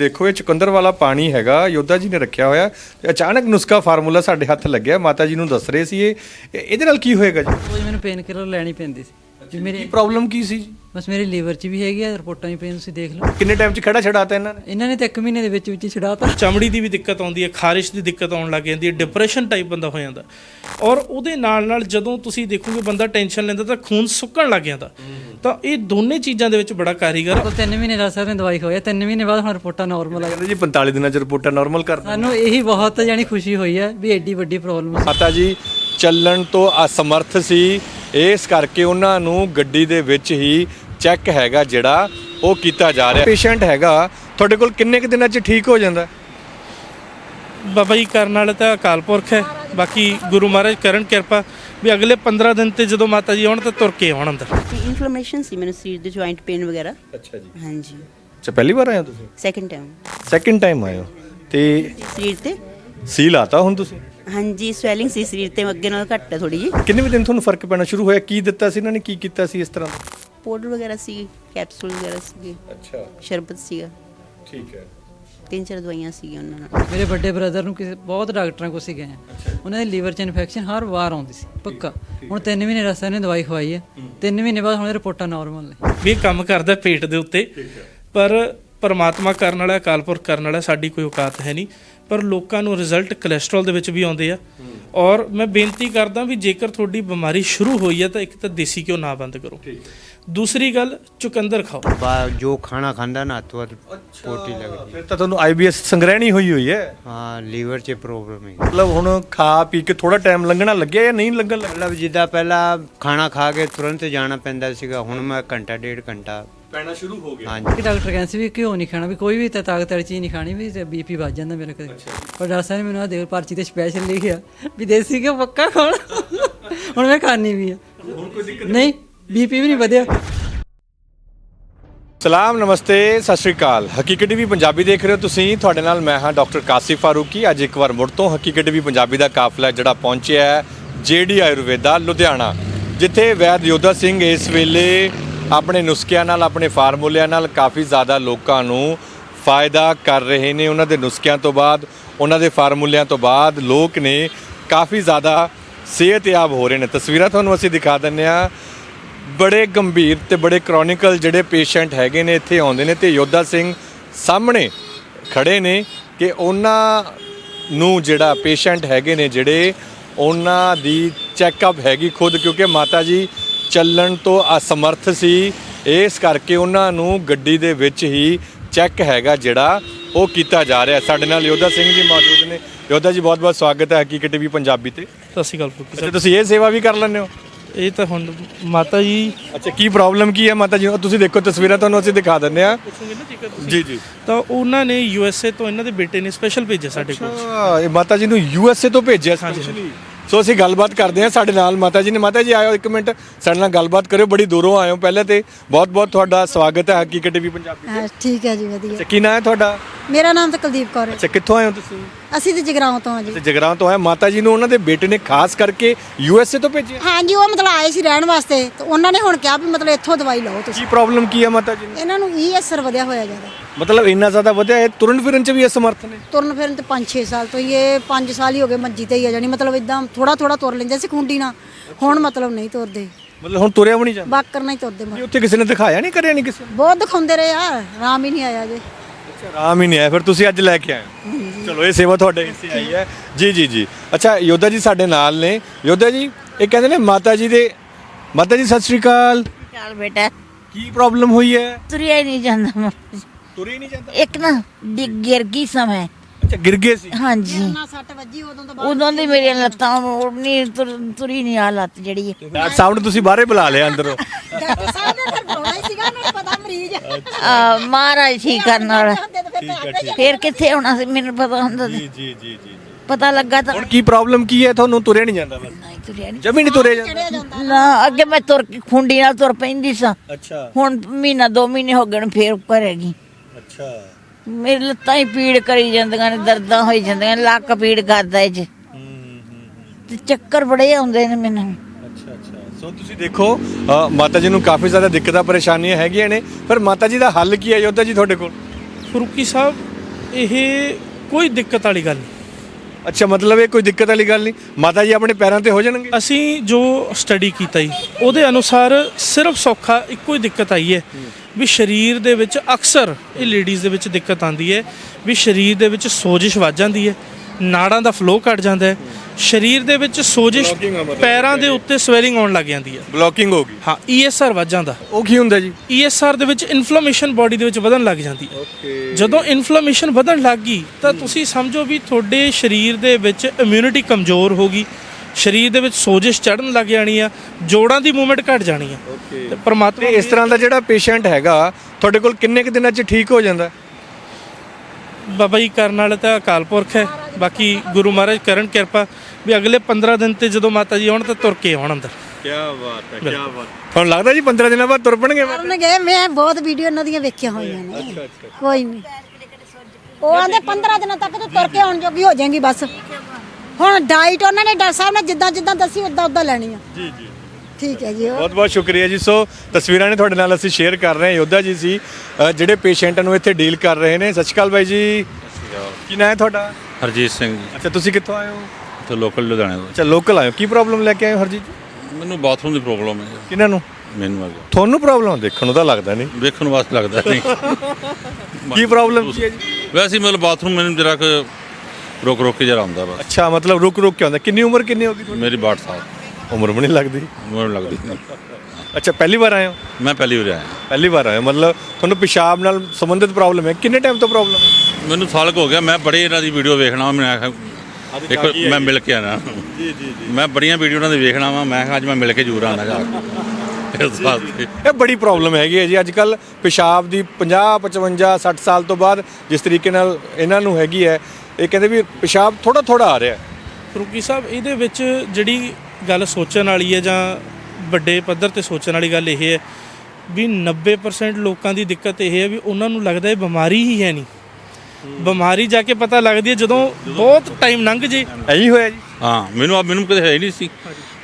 ਦੇਖੋ, ਇਹ ਚੁਕੰਦਰ ਵਾਲਾ ਪਾਣੀ ਹੈਗਾ, ਯੋਧਾ ਜੀ ਨੇ ਰੱਖਿਆ ਹੋਇਆ। ਤੇ ਅਚਾਨਕ ਨੁਸਖਾ ਫਾਰਮੂਲਾ ਸਾਡੇ ਹੱਥ ਲੱਗਿਆ, ਮਾਤਾ ਜੀ ਨੂੰ ਦੱਸ ਰਹੇ ਸੀ ਇਹ। ਇਹ- ਇਹਦੇ ਨਾਲ ਕੀ ਹੋਏਗਾ ਜੀ? ਉਹ ਮੈਨੂੰ ਪੇਨ ਕਿਲਰ ਲੈਣੀ ਪੈਂਦੀ ਸੀ। ਜੀ ਕੀ ਮੇਰੇ ਪ੍ਰੋਬਲਮ ਕੀ ਸੀ? ਜੀ ਬਸ ਮੇਰੇ ਲੀਵਰ 'ਚ ਵੀ ਹੈਗੀ ਆ ਰਿਪੋਰਟਾਂ ਵੀ ਪੇਨ ਤੁਸੀਂ ਦੇਖ ਲਓ। ਕਿੰਨੇ ਟਾਈਮ 'ਚ ਖੜਾ ਛਡਾਤਾ ਇਹਨਾਂ ਨੇ? ਇਹਨਾਂ ਨੇ ਤਾਂ 1 ਮਹੀਨੇ ਦੇ ਵਿੱਚ ਵਿੱਚ ਛਡਾਤਾ। ਚਮੜੀ ਦੀ ਵੀ ਦਿੱਕਤ ਆਉਂਦੀ ਹੈ ਖਾਰਿਸ਼ ਦੀ ਦਿੱਕਤ ਆਉਣ ਲੱਗ ਜਾਂਦੀ ਹੈ ਡਿਪਰੈਸ਼ਨ ਟਾਈਪ ਬੰਦਾ ਹੋ ਜਾਂਦਾ। ਔਰ ਉਹਦੇ ਨਾਲ ਨਾਲ ਜਦੋਂ ਤੁਸੀਂ ਦੇਖੋਗੇ ਬੰਦਾ ਟੈਨਸ਼ਨ ਲੈਂਦਾ ਤਾਂ ਖੂਨ ਸੁੱਕਣ ਲੱਗ ਜਾਂਦਾ। ਤਾਂ ਇਹ ਦੋਨੇ ਚੀਜ਼ਾਂ ਦੇ ਵਿੱਚ ਬੜਾ ਕਾਰੀਗਰ ਆ। ਕੋਲ 3 ਮਹੀਨੇ ਦਾ ਸਰ ਨੇ ਦਵਾਈ ਖਵਾਈ 3 ਮਹੀਨੇ ਬਾਅਦ ਹੁਣ ਰਿਪੋਰਟਾਂ ਨਾਰਮਲ ਆ। ਕਹਿੰਦੇ ਜੀ 45 ਦਿਨਾਂ 'ਚ ਰਿਪੋਰਟਾਂ ਨਾਰਮਲ ਕਰ। ਸਾਨੂੰ ਇਹੀ ਬਹੁਤ ਜਾਨੀ ਖੁਸ਼ੀ ਹੋਈ ਹੈ ਵੀ ਐਡੀ ਵੱਡੀ ਪ੍ਰੋਬਲਮ ਮਾਤਾ ਜੀ ਚੱਲਣ ਤੋਂ ਅਸਮਰਥ ਸੀ। ਇਸ ਕਰਕੇ ਉਹਨਾਂ ਨੂੰ ਗੱਡੀ ਦੇ ਵਿੱਚ ਹੀ ਚੈੱਕ ਹੈਗਾ ਜਿਹੜਾ ਉਹ ਕੀਤਾ ਜਾ ਰਿਹਾ। ਪੇਸ਼ੈਂਟ ਹੈਗਾ। ਤੁਹਾਡੇ ਕੋਲ ਕਿੰਨੇ ਕੁ ਦਿਨਾਂ 'ਚ ਠੀਕ ਹੋ ਜਾਂਦਾ? ਬਾਬਾ ਜੀ ਕਰਨ ਵਾਲਾ ਤਾਂ ਅਕਾਲ ਪੁਰਖ ਹੈ। ਬਾਕੀ ਗੁਰੂ ਮਹਾਰਾਜ ਕਰਨ ਕਿਰਪਾ ਵੀ ਅਗਲੇ 15 ਦਿਨ ਤੇ ਜਦੋਂ ਮਾਤਾ ਜੀ ਆਉਣ ਤਾਂ ਤੁਰ ਕੇ ਆਉਣ ਅੰਦਰ। ਇਨਫਲੇਮੇਸ਼ਨ ਸੀ ਮੈਨੂੰ ਸੀਰ ਦੇ ਜੁਆਇੰਟ ਪੇਨ ਵਗੈਰਾ। ਅੱਛਾ ਜੀ। ਹਾਂਜੀ। ਅੱਛਾ ਪਹਿਲੀ ਵਾਰ ਆਏ ਹੋ ਤੁਸੀਂ? ਸੈਕੰਡ ਟਾਈਮ ਸੈਕਿੰਡ ਟਾਈਮ ਆਏ ਹੋ। ਤੇ ਸਰੀਰ ਤੇ? ਸੀਲ ਆਤਾ ਹੁਣ ਤੁਸੀਂ? ਹਾਂਜੀ ਸਵੈਲਿੰਗ ਸੀ ਸਰੀਰ ਤੇ ਅੱਗੇ ਨਾਲੋਂ ਘੱਟ ਹੈ ਥੋੜੀ ਜੀ ਕਿੰਨੇ ਵੀ ਦਿਨ ਤੁਹਾਨੂੰ ਫ਼ਰਕ ਪੈਣਾ ਸ਼ੁਰੂ ਹੋਇਆ? ਕੀ ਦਿੱਤਾ ਸੀ ਇਹਨਾਂ ਨੇ? ਕੀ ਕੀਤਾ ਸੀ ਇਸ ਤਰ੍ਹਾਂ ਦਾ? ਪਾਊਡਰ ਵਗੈਰਾ ਸੀ ਕੈਪਸੂਲ ਵਗੈਰਾ ਸੀ ਅੱਛਾ। ਸ਼ਰਬਤ ਸੀਗਾ। ਠੀਕ ਹੈ। ਤਿੰਨ ਚਾਰ ਦਵਾਈਆਂ ਸੀਗੀਆਂ ਉਹਨਾਂ ਨਾਲ। ਮੇਰੇ ਵੱਡੇ ਬ੍ਰਦਰ ਨੂੰ ਕਿਸੇ ਬਹੁਤ ਡਾਕਟਰਾਂ ਕੋਲ ਸੀ ਗਏ ਆ। ਉਹਨਾਂ ਦੇ ਲੀਵਰ 'ਚ ਇਨਫੈਕਸ਼ਨ ਹਰ ਵਾਰ ਆਉਂਦੀ ਸੀ ਪੱਕਾ। ਹੁਣ 3 ਮਹੀਨੇ ਰਸਾ ਨੇ ਦਵਾਈ ਖਵਾਈ ਹੈ। 3 ਮਹੀਨੇ ਬਾਅਦ ਹੁਣ ਰਿਪੋਰਟਾਂ ਨਾਰਮਲ ਨੇ। ਵੀ ਇਹ ਕੰਮ ਕਰਦਾ ਪੇਟ ਦੇ ਉੱਤੇ। ਪਰ ਪਰਮਾਤਮਾ ਕਰਨ ਵਾਲਾ ਅਕਾਲ ਪੁਰਖ ਕਰਨ ਵਾਲਾ ਸਾਡੀ ਕੋਈ ਔਕਾਤ ਹੈ ਨਹੀਂ। ਪਰ ਲੋਕਾਂ ਨੂੰ ਰਿਜ਼ਲਟ ਕੋਲੇਸਟ੍ਰੋਲ ਦੇ ਵਿੱਚ ਵੀ ਆਉਂਦੇ ਆ। ਔਰ ਮੈਂ ਬੇਨਤੀ ਕਰਦਾ ਵੀ ਜੇਕਰ ਤੁਹਾਡੀ ਬਿਮਾਰੀ ਸ਼ੁਰੂ ਹੋਈ ਹੈ ਤਾਂ ਇੱਕ ਤਾਂ ਦੇਸੀ ਘਿਓ ਨਾ ਬੰਦ ਕਰੋ। ਦੂਸਰੀ ਗੱਲ ਚੁਕੰਦਰ ਖਾਓ। ਜੋ ਖਾਣਾ ਖਾਂਦਾ ਨਾ ਤੋਂ ਪੋਟੀ ਲੱਗਦੀ ਫਿਰ ਤਾਂ ਤੁਹਾਨੂੰ ਆਈਬੀਐਸ ਸੰਗ੍ਰਹਿਣੀ ਹੋਈ ਹੋਈ ਹੈ। ਹਾਂ ਲੀਵਰ 'ਚ ਪ੍ਰੋਬਲਮ ਹੈ। ਮਤਲਬ ਹੁਣ ਖਾ ਪੀ ਕੇ ਥੋੜਾ ਟਾਈਮ ਲੰਘਣਾ ਲੱਗਿਆ ਜਾਂ ਨਹੀਂ ਲੱਗਣ ਲੱਗਾ ਮਤਲਬ ਜਿੱਦਾਂ ਪਹਿਲਾਂ ਖਾਣਾ ਖਾ ਕੇ ਤੁਰੰਤ ਜਾਣਾ ਪੈਂਦਾ ਸੀਗਾ ਹੁਣ ਮੈਂ ਘੰਟਾ ਡੇਢ ਘੰਟਾ ਪੈਣਾ ਸ਼ੁਰੂ ਹੋ ਗਿਆ। ਹਾਂਜੀ। ਕਿ ਡਾਕਟਰ ਕਹਿੰਦੇ ਸੀ ਵੀ ਘਿਓ ਨਹੀਂ ਖਾਣਾ ਵੀ ਕੋਈ ਵੀ ਤਾਂ ਤਾਕਤ ਵਾਲੀ ਚੀਜ਼ ਨਹੀਂ ਖਾਣੀ ਵੀ ਤੇ ਬੀਪੀ ਵੱਜ ਜਾਂਦਾ ਮੇਰਾ ਕਦੇ ਪਰ ਡਾਕਟਰ ਸਾਹਿਬ ਨੇ ਮੈਨੂੰ ਆ ਦੇ ਪਰਚੀ ਤੇ ਸਪੈਸ਼ਲ ਲਿਖਿਆ ਵੀ ਦੇਸੀ ਘਿਓ ਪੱਕਾ ਖਾਣਾ। ਹੁਣ ਮੈਂ ਖਾਣੀ ਵੀ ਆ। ਹੁਣ ਕੋਈ ਦਿੱਕਤ ਨਹੀਂ? ਬੀਪੀ ਵੀ ਨਹੀਂ ਵਧਿਆ। ਸਲਾਮ ਨਮਸਤੇ ਸਤਿ ਸ਼੍ਰੀ ਅਕਾਲ। ਹਕੀਕਤ ਟੀਵੀ ਪੰਜਾਬੀ ਦੇਖ ਰਹੇ ਹੋ ਤੁਸੀਂ। ਤੁਹਾਡੇ ਨਾਲ ਮੈਂ ਹਾਂ ਡਾਕਟਰ ਕਾਸਿਫ ਫਾਰੂਕੀ। ਅੱਜ ਇੱਕ ਵਾਰ ਮੁੜ ਤੋਂ ਹਕੀਕਤ ਟੀਵੀ ਪੰਜਾਬੀ ਦਾ ਕਾਫਲਾ ਜਿਹੜਾ ਪਹੁੰਚਿਆ ਹੈ ਜੇਡੀ ਆਯੁਰਵੇਦਾ ਲੁਧਿਆਣਾ ਜਿੱਥੇ ਵੈਦ ਯੋਧਾ ਸਿੰਘ ਇਸ ਵੇਲੇ ਆਪਣੇ ਨੁਸਖਿਆਂ ਨਾਲ, ਆਪਣੇ ਫਾਰਮੂਲਿਆਂ ਨਾਲ ਕਾਫੀ ਜ਼ਿਆਦਾ ਲੋਕਾਂ ਨੂੰ ਫਾਇਦਾ ਕਰ ਰਹੇ ਨੇ। ਉਹਨਾਂ ਦੇ ਨੁਸਖਿਆਂ ਤੋਂ ਬਾਅਦ, ਉਹਨਾਂ ਦੇ ਫਾਰਮੂਲਿਆਂ ਤੋਂ ਬਾਅਦ ਲੋਕ ਨੇ ਕਾਫੀ ਜ਼ਿਆਦਾ ਸਿਹਤਯਾਬ ਹੋ ਰਹੇ ਨੇ। ਤਸਵੀਰਾਂ ਤੁਹਾਨੂੰ ਅਸੀਂ ਦਿਖਾ ਦਿੰਨੇ ਆ ਬੜੇ ਗੰਭੀਰ ਤੇ ਬੜੇ ਕ੍ਰੋਨਿਕਲ ਜਿਹੜੇ ਪੇਸ਼ੈਂਟ ਹੈਗੇ ਨੇ, ਇੱਥੇ ਆਉਂਦੇ ਨੇ ਤੇ ਯੋਧਾ ਸਿੰਘ ਸਾਹਮਣੇ ਖੜੇ ਨੇ ਕਿ ਉਹਨਾਂ ਨੂੰ ਜਿਹੜਾ ਪੇਸ਼ੈਂਟ ਹੈਗੇ ਨੇ, ਜਿਹੜੇ ਉਹਨਾਂ ਦੀ ਚੈੱਕਅਪ ਹੈਗੀ ਖੁਦ, ਕਿਉਂਕਿ ਮਾਤਾ ਜੀ ਚੱਲਣ ਤੋਂ ਅਸਮਰਥ ਸੀ। ਇਸ ਕਰਕੇ ਉਹਨਾਂ ਨੂੰ ਗੱਡੀ ਦੇ ਵਿੱਚ ਹੀ ਚੈੱਕ ਹੈਗਾ ਜਿਹੜਾ ਉਹ ਕੀਤਾ ਜਾ ਰਿਹਾ। ਸਾਡੇ ਨਾਲ ਯੋਧਾ ਸਿੰਘ ਜੀ ਮੌਜੂਦ ਨੇ। ਯੋਧਾ ਜੀ ਬਹੁਤ ਬਹੁਤ ਸਵਾਗਤ ਹੈ ਹਕੀਕਤ ਟੀਵੀ ਪੰਜਾਬੀ ਤੇ। ਸਤਿ ਸ਼੍ਰੀ ਅਕਾਲ ਫੁੱਕੀ ਅੱਛਾ ਤੁਸੀਂ ਇਹ ਸੇਵਾ ਵੀ ਕਰ ਲੈਂਦੇ ਹੋ? ਇਹ ਤਾਂ ਹੁਣ ਮਾਤਾ ਜੀ ਅੱਛਾ ਕੀ ਪ੍ਰੋਬਲਮ ਕੀ ਹੈ ਮਾਤਾ ਜੀ? ਤੁਸੀਂ ਦੇਖੋ ਤਸਵੀਰਾਂ ਤੁਹਾਨੂੰ ਅਸੀਂ ਦਿਖਾ ਦਿੰਦੇ ਆ ਪੁੱਛੋਗੇ ਨਾ ਜੇਕਰ ਤੁਸੀਂ। ਜੀ ਜੀ। ਤਾਂ ਉਹਨਾਂ ਨੇ ਯੂ ਐਸ ਏ ਤੋਂ ਇਹਨਾਂ ਦੇ ਬੇਟੇ ਨੇ ਸਪੈਸ਼ਲ ਭੇਜਿਆ ਸਾਡੇ ਕੋਲ। ਅੱਛਾ ਇਹ ਮਾਤਾ ਜੀ ਨੂੰ ਯੂ ਐਸ ਏ ਤੋਂ ਭੇਜਿਆ ਸਪੈਸ਼ਲੀ ਸੋ ਅਸੀਂ ਗੱਲਬਾਤ ਕਰਦੇ ਹਾਂ ਸਾਡੇ ਨਾਲ ਮਾਤਾ ਜੀ ਨੇ। ਮਾਤਾ ਜੀ ਆਇਓ ਇੱਕ ਮਿੰਟ ਸਾਡੇ ਨਾਲ ਗੱਲਬਾਤ ਕਰਿਓ ਬੜੀ ਦੂਰੋਂ ਹੋ ਪਹਿਲੇ ਤੇ। ਬਹੁਤ ਬਹੁਤ ਤੁਹਾਡਾ ਸਵਾਗਤ ਹੈ ਹਕੀਕਤ ਟੀਵੀ ਪੰਜਾਬੀ ਹਾਂ ਠੀਕ ਹੈ ਜੀ ਵਧੀਆ। ਅੱਛਾ ਕੀ ਨਾਂ ਹੈ ਤੁਹਾਡਾ? ਮੇਰਾ ਨਾਮ ਤਾਂ ਕੁਲਦੀਪ ਕੌਰ ਹੈ। ਅੱਛਾ ਕਿੱਥੋਂ ਆਏ ਹੋ ਤੁਸੀਂ? ਅਸੀਂ ਤੇ ਜਗਰਾਉਂ ਤੋਂ ਹਾਂ ਜੀ। ਤੇ ਜਗਰਾਉਂ ਤੋਂ ਆਏ ਮਾਤਾ ਜੀ ਨੂੰ ਉਹਨਾਂ ਦੇ ਬੇਟੇ ਨੇ ਖਾਸ ਕਰਕੇ ਯੂ ਐਸ ਏ ਤੋਂ ਭੇਜਿਆ? ਹਾਂ ਜੀ ਉਹ ਮਤਲਬ ਆਏ ਸੀ ਰਹਿਣ ਵਾਸਤੇ। ਤੇ ਉਹਨਾਂ ਨੇ ਹੁਣ ਕਿਹਾ ਵੀ ਮਤਲਬ ਇੱਥੋਂ ਦਵਾਈ ਲਓ ਤੁਸੀਂ। ਕੀ ਪ੍ਰੋਬਲਮ ਕੀ ਹੈ ਮਾਤਾ ਜੀ ਨੂੰ? ਇਹਨਾਂ ਨੂੰ ਇਹ ਅਸਰ ਵਧਿਆ ਹੋਇਆ ਜ਼ਿਆਦਾ। ਮਤਲਬ ਇੰਨਾ ਜ਼ਿਆਦਾ ਵਧਿਆ ਇਹ ਤੁਰਨ ਫਿਰਨ ਚ ਵੀ ਅਸਮਰਥ ਨੇ? ਤੁਰਨ ਫਿਰਨ ਤੇ 5-6 ਸਾਲ ਤੋਂ ਹੀ ਇਹ 5 ਸਾਲ ਹੀ ਹੋ ਗਏ ਮੰਜੀ ਤੇ ਹੀ ਆ ਜਾਣੀ ਮਤਲਬ ਇਦਾਂ ਥੋੜਾ ਥੋੜਾ ਤੁਰ ਲੈਂਦੇ ਸੀ ਖੁੰਡੀ ਨਾਲ। ਹੁਣ ਮਤਲਬ ਨਹੀਂ ਤੁਰਦੇ। ਮਤਲਬ ਹੁਣ ਤੁਰਿਆ ਵੀ ਨਹੀਂ ਜਾਂਦਾ? ਬਾਕਰ ਨਾਲ ਹੀ ਤੁਰਦੇ ਮਤਲਬ। ਉੱਥੇ ਕਿਸੇ ਨੇ ਦਿਖਾਇਆ ਨਹੀਂ ਕਰਿਆ ਨਹੀਂ ਕਿਸੇ ਨੇ? ਬਹੁਤ ਦਿਖਾਉਂਦੇ ਰਹੇ ਆ ਆਰਾਮ ਹੀ ਨਹੀਂ ਆਇਆ ਜੇ। ਅੱਛਾ ਆਰਾਮ ਹੀ ਨਹੀਂ ਆਇਆ ਫਿਰ ਤੁਸੀਂ ਅੱਜ ਲੈ ਕੇ ਆਏ ਹੋ। ਚਲੋ ਇਹ ਸੇਵਾ ਤੁਹਾਡੇ ਹਿੱਸੇ ਆਈ ਹੈ। ਜੀ ਜੀ ਜੀ। ਅੱਛਾ ਯੋਧਾ ਜੀ ਸਾਡੇ ਨਾਲ ਨੇ। ਯੋਧਾ ਜੀ ਇਹ ਕਹਿੰਦੇ ਨੇ ਮਾਤਾ ਜੀ ਦੇ ਮਾਤਾ ਜੀ ਸਤਿ ਸ਼੍ਰੀ ਅਕਾਲ। ਚੱਲ ਬੇਟਾ। ਕੀ ਪ੍ਰੋਬਲਮ ਹੋਈ ਹੈ? ਤੁਰਿਆ ਹੀ ਨਹੀਂ ਜਾਂਦਾ ਤੁਰੇ ਨਹੀਂ ਜਾਂਦਾ? ਇੱਕ ਨਾ ਡਿੱਗ ਗਿਰ ਗਈ ਸਮੇਂ। ਅੱਛਾ ਗਿਰ ਗਏ ਸੀ? ਹਾਂਜੀ। ਨਾ ਸੱਟ ਵੱਜੀ ਉਦੋਂ ਤੋਂ ਉਦੋਂ ਦੀ ਮੇਰੀਆਂ ਲੱਤਾਂ ਉੜਨੀ ਤੁਰੀ ਨਹੀਂ ਆ ਲੱਤ ਜਿਹੜੀ ਹੈ। ਡਾਕਟਰ ਸਾਹਿਬ ਨੂੰ ਤੁਸੀਂ ਬਾਹਰੇ ਬੁਲਾ ਲਿਆ ਅੰਦਰੋਂ। ਡਾਕਟਰ ਸਾਹਿਬ ਨੇ ਫਿਰ ਬੁਲਾਉਣਾ ਹੀ ਸੀਗਾ ਉਹਨਾਂ ਨੂੰ ਪਤਾ ਮਰੀਜ਼। ਆ ਮਹਾਰਾਜ ਠੀਕ ਕਰਨ ਵਾਲਾ। ਹੁੰਦੇ ਤਾਂ ਫਿਰ ਆਪੇ ਹੀ ਫੇਰ ਕਿੱਥੇ ਹੋਣਾ ਸੀ ਮੈਨੂੰ ਪਤਾ ਹੁੰਦਾ ਸੀ। ਜੀ ਜੀ ਜੀ ਪਤਾ ਲੱਗਾ ਤਾਂ ਹੁਣ ਕੀ ਪ੍ਰੋਬਲਮ ਕੀ ਹੈ? ਤੁਹਾਨੂੰ ਤੁਰਿਆ ਨਹੀਂ ਜਾਂਦਾ ਬਸ? ਨਹੀਂ ਤੁਰਿਆ ਨਹੀਂ। ਜਮੀ ਨਹੀਂ ਤੁਰਿਆ ਜਾਂਦਾ? ਨਾ। ਅੱਗੇ ਮੈਂ ਤੁਰ ਕੇ ਖੁੰਡੀ ਨਾਲ ਤੁਰ ਪੈਂਦੀ ਸਾਂ। ਅੱਛਾ। ਹੁਣ ਮਹੀਨਾ ਦੋ ਮਹੀਨੇ ਹੋ ਗਏ ਨੇ ਫੇਰ ਕਰੇਗੀ ਅੱਛਾ। ਮੇਰੀ ਲੱਤਾਂ ਹੀ ਪੀੜ ਕਰੀ ਜਾਂਦੀਆਂ ਨੇ ਦਰਦਾਂ ਹੋਈ ਜਾਂਦੀਆਂ ਨੇ, ਲੱਕ ਪੀੜ ਕਰਦਾ ਇਹ ਚ। ਤੇ ਚੱਕਰ ਬੜੇ ਆਉਂਦੇ ਨੇ ਮੈਨੂੰ। ਅੱਛਾ ਅੱਛਾ। ਸੋ ਤੁਸੀਂ ਦੇਖੋ ਅ, ਮਾਤਾ ਜੀ ਨੂੰ ਕਾਫੀ ਜ਼ਿਆਦਾ ਦਿੱਕਤਾਂ ਪਰੇਸ਼ਾਨੀਆਂ ਹੈਗੀਆਂ ਨੇ ਪਰ ਮਾਤਾ ਜੀ ਦਾ ਹੱਲ ਕੀ ਹੈ ਯੋਧਾ ਜੀ ਤੁਹਾਡੇ ਕੋਲ? ਫਰੂਕੀ ਸਾਹਿਬ ਇਹ ਕੋਈ ਦਿੱਕਤ ਵਾਲੀ ਗੱਲ ਨਹੀਂ। ਅੱਛਾ, ਮਤਲਬ ਇਹ ਕੋਈ ਦਿੱਕਤ ਵਾਲੀ ਗੱਲ ਨਹੀਂ? ਮਾਤਾ ਜੀ ਆਪਣੇ ਪੈਰਾਂ ਤੇ ਹੋ ਜਾਣਗੇ? ਅਸੀਂ ਜੋ ਸਟੱਡੀ ਕੀਤਾ ਜੀ, ਉਹਦੇ ਅਨੁਸਾਰ ਸਿਰਫ ਸੌਖਾ ਇੱਕੋ ਹੀ ਦਿੱਕਤ ਆਈ ਹੈ ਵੀ ਸਰੀਰ ਦੇ ਵਿੱਚ ਅਕਸਰ ਇਹ ਲੇਡੀਜ਼ ਦੇ ਵਿੱਚ ਦਿੱਕਤ ਆਉਂਦੀ ਹੈ, ਵੀ ਸਰੀਰ ਦੇ ਵਿੱਚ ਸੋਜਿਸ਼ ਵੱਜ ਜਾਂਦੀ ਹੈ। ਨਾੜਾਂ ਦਾ ਫਲੋ ਘਟ ਜਾਂਦਾ ਹੈ। ਸਰੀਰ ਦੇ ਵਿੱਚ ਸੋਜਿਸ਼ ਪੈਰਾਂ ਦੇ ਉੱਤੇ ਸਵੈਲਿੰਗ ਆਉਣ ਲੱਗ ਜਾਂਦੀ ਹੈ। ਬਲੌਕਿੰਗ ਹੋ ਗਈ। ਹਾਂ ਈਐਸਆਰ ਵੱਜ ਜਾਂਦਾ। ਉਹ ਕੀ ਹੁੰਦਾ ਜੀ? ਈਐਸਆਰ ਦੇ ਵਿੱਚ ਇਨਫਲੇਮੇਸ਼ਨ ਬਾਡੀ ਦੇ ਵਿੱਚ ਵਧਣ ਲੱਗ ਜਾਂਦੀ ਹੈ। ਜਦੋਂ ਇਨਫਲੇਮੇਸ਼ਨ ਵਧਣ ਲੱਗ ਗਈ ਤਾਂ ਤੁਸੀਂ ਸਮਝੋ ਵੀ ਤੁਹਾਡੇ ਸਰੀਰ ਦੇ ਵਿੱਚ ਇਮਿਊਨਿਟੀ ਕਮਜ਼ੋਰ ਹੋ ਗਈ। ਸਰੀਰ ਦੇ ਵਿੱਚ ਸੋਜਿਸ਼ ਚੜਨ ਲੱਗ ਜਾਣੀ ਆ ਜੋੜਾਂ ਦੀ ਮੂਵਮੈਂਟ ਘਟ ਜਾਣੀ ਆ ਤੇ ਪਰਮਾਤਮਾ ਇਸ ਤਰ੍ਹਾਂ ਦਾ ਜਿਹੜਾ ਪੇਸ਼ੈਂਟ ਹੈਗਾ ਤੁਹਾਡੇ ਕੋਲ ਕਿੰਨੇ ਕੁ ਦਿਨਾਂ 'ਚ ਠੀਕ ਹੋ ਜਾਂਦਾ? ਬਾਬਾ ਜੀ ਕਰਨ ਵਾਲਾ ਤਾਂ ਅਕਾਲ ਪੁਰਖ ਹੈ। ਬਾਕੀ ਗੁਰੂ ਮਹਾਰਾਜ ਕਰਨ ਕਿਰਪਾ ਵੀ ਅਗਲੇ 15 ਦਿਨ ਤੇ ਜਦੋਂ ਮਾਤਾ ਜੀ ਆਉਣ ਤਾਂ ਤੁਰ ਕੇ ਆਉਣ ਅੰਦਰ। ਕੀ ਬਾਤ ਹੈ ਕੀ ਬਾਤ। ਤੁਹਾਨੂੰ ਲੱਗਦਾ ਜੀ 15 ਦਿਨਾਂ ਬਾਅਦ ਤੁਰ ਪਣਗੇ ਕਰਨਗੇ ਮੈਂ ਬਹੁਤ ਵੀਡੀਓ ਇਹਨਾਂ ਦੀਆਂ ਵੇਖੀਆਂ ਹੋਈਆਂ ਨੇ। ਕੋਈ ਨਹੀਂ। ਉਹ ਆਂਦੇ 15 ਦਿਨਾਂ ਤੱਕ ਤੂੰ ਤੁਰ ਕੇ ਆਉਣ ਜੋਗੀ ਹੋ ਜਾਏਗੀ ਬਸ। ਹੁਣ ਡਾਈਟ ਉਹਨਾਂ ਨੇ ਡਾਕਟਰ ਸਾਹਿਬ ਨੇ ਜਿੱਦਾਂ ਜਿੱਦਾਂ ਦੱਸੀ ਉਦਾਂ ਉਦਾਂ ਲੈਣੀ ਆ। ਜੀ ਜੀ। ਠੀਕ ਹੈ ਜੀ ਬਹੁਤ ਬਹੁਤ ਸ਼ੁਕਰੀਆ ਜੀ। ਸੋ ਤਸਵੀਰਾਂ ਨੇ ਤੁਹਾਡੇ ਨਾਲ ਅਸੀਂ ਸ਼ੇਅਰ ਕਰ ਰਹੇ ਹਾਂ। ਯੋਧਾ ਜੀ ਸੀ ਅ, ਜਿਹੜੇ ਪੇਸ਼ੈਂਟ ਨੂੰ ਇੱਥੇ ਡੀਲ ਕਰ ਰਹੇ ਨੇ। ਸਤਿ ਸ਼੍ਰੀ ਅਕਾਲ ਬਾਈ ਜੀ। ਕੀ ਨਾਂ ਹੈ ਤੁਹਾਡਾ? ਹਰਜੀਤ ਸਿੰਘ ਜੀ। ਅੱਛਾ ਤੁਸੀਂ ਕਿੱਥੋਂ ਆਏ ਹੋ? ਤੇ ਲੋਕਲ ਲੁਧਿਆਣੇ ਤੋਂ। ਅੱਛਾ ਲੋਕਲ ਆਏ ਹੋ। ਕੀ ਪ੍ਰੋਬਲਮ ਲੈ ਕੇ ਆਏ ਹੋ ਹਰਜੀਤ ਜੀ? ਮੈਨੂੰ ਬਾਥਰੂਮ ਦੀ ਪ੍ਰੋਬਲਮ ਹੈ ਕਿਹਨਾਂ ਨੂੰ? ਮੈਨੂੰ ਆ ਗਿਆ ਤੁਹਾਨੂੰ ਪ੍ਰੋਬਲਮ ਦੇਖਣ ਨੂੰ ਤਾਂ ਲੱਗਦਾ ਨਹੀਂ। ਵੇਖਣ ਵਾਸਤੇ ਲੱਗਦਾ ਨਹੀਂ। ਕੀ ਪ੍ਰੋਬਲਮ ਹੈ ਜੀ? ਵੈਸੇ ਹੀ ਮਤਲਬ ਬਾਥਰੂਮ ਮੈਨੂੰ ਜਰਾ ਕੁ ਰੁਕ ਰੁਕ ਕੇ ਜਰਾ ਆਉਂਦਾ ਬਸ। ਅੱਛਾ ਮਤਲਬ ਰੁਕ ਰੁਕ ਕੇ ਆਉਂਦਾ। ਕਿੰਨੀ ਉਮਰ ਕਿੰਨੀ ਹੋ ਗਈ ਤੁਹਾਡੀ? ਮੇਰੀ 62 ਸਾਲ। ਉਮਰ ਵੀ ਨਹੀਂ ਲੱਗਦੀ? ਮੈਨੂੰ ਲੱਗਦੀ। ਨਹੀਂ। ਅੱਛਾ ਪਹਿਲੀ ਵਾਰ ਆਏ ਹੋ? ਮੈਂ ਪਹਿਲੀ ਵਾਰ ਆਇਆ। ਪਹਿਲੀ ਵਾਰ ਆਏ ਹੋ? ਮਤਲਬ ਤੁਹਾਨੂੰ ਪਿਸ਼ਾਬ ਨਾਲ ਸੰਬੰਧਿਤ ਪ੍ਰੋਬਲਮ ਹੈ? ਕਿੰਨੇ ਟਾਈਮ ਤੋਂ ਪ੍ਰੋਬਲਮ ਹੈ? ਮੈਨੂੰ ਸਾਲ ਕੁ ਹੋ ਗਿਆ ਮੈਂ ਬੜੇ ਇਹਨਾਂ ਦੀ ਵੀਡੀਓ ਵੇਖਣਾ ਮੈਂ ਆਖਿਆ ਇੱਕ ਮੈਂ ਮਿਲ ਕੇ ਆਣਾ। ਜੀ ਜੀ ਮੈਂ ਬੜੀਆਂ ਵੀਡੀਓ ਉਹਨਾਂ ਦੀ ਵੇਖਣਾ ਵਾ ਮੈਂ ਕਿਹਾ ਅੱਜ ਮੈਂ ਮਿਲ ਕੇ ਜ਼ਰੂਰ ਆਣਾ ਜਾ ਕੇ। ਇਸ ਵਾਸਤੇ। ਇਹ ਬੜੀ ਪ੍ਰੋਬਲਮ ਹੈਗੀ ਹੈ ਜੀ। ਅੱਜ ਕੱਲ ਪਿਸ਼ਾਬ ਦੀ 50 55 60 ਸਾਲ ਤੋਂ ਬਾਅਦ ਜਿਸ ਤਰੀਕੇ ਨਾਲ ਇਹਨਾਂ ਨੂੰ ਹੈਗੀ ਹੈ ਇਹ ਕਹਿੰਦੇ ਵੀ ਪਿਸ਼ਾਬ ਥੋੜਾ ਥੋੜਾ ਆ ਰਿਹਾ ਹੈ। ਰੂਕੀ ਸਾਹਿਬ ਇਹਦੇ ਵਿੱਚ ਜਿਹੜੀ ਗੱਲ ਸੋਚਣ ਵਾਲੀ ਹੈ ਜਾਂ ਵੱਡੇ ਪੱਧਰ ਤੇ ਸੋਚਣ ਵਾਲੀ ਗੱਲ ਇਹ ਹੈ ਵੀ 90% ਲੋਕਾਂ ਦੀ ਦਿੱਕਤ ਇਹ ਹੈ ਵੀ ਉਹਨਾਂ ਨੂੰ ਲੱਗਦਾ ਇਹ ਬਿਮਾਰੀ ਹੀ ਹੈ ਨਹੀਂ। ਬਿਮਾਰੀ ਜਾ ਕੇ ਪਤਾ ਲੱਗਦੀ ਹੈ ਜਦੋਂ ਬਹੁਤ ਟਾਈਮ ਲੰਘ ਜੇ। ਐਂ ਹੋਇਆ ਜੀ। ਹਾਂ ਮੈਨੂੰ ਆ ਮੈਨੂੰ ਕਦੇ ਹੈ ਹੀ ਨਹੀਂ ਸੀ।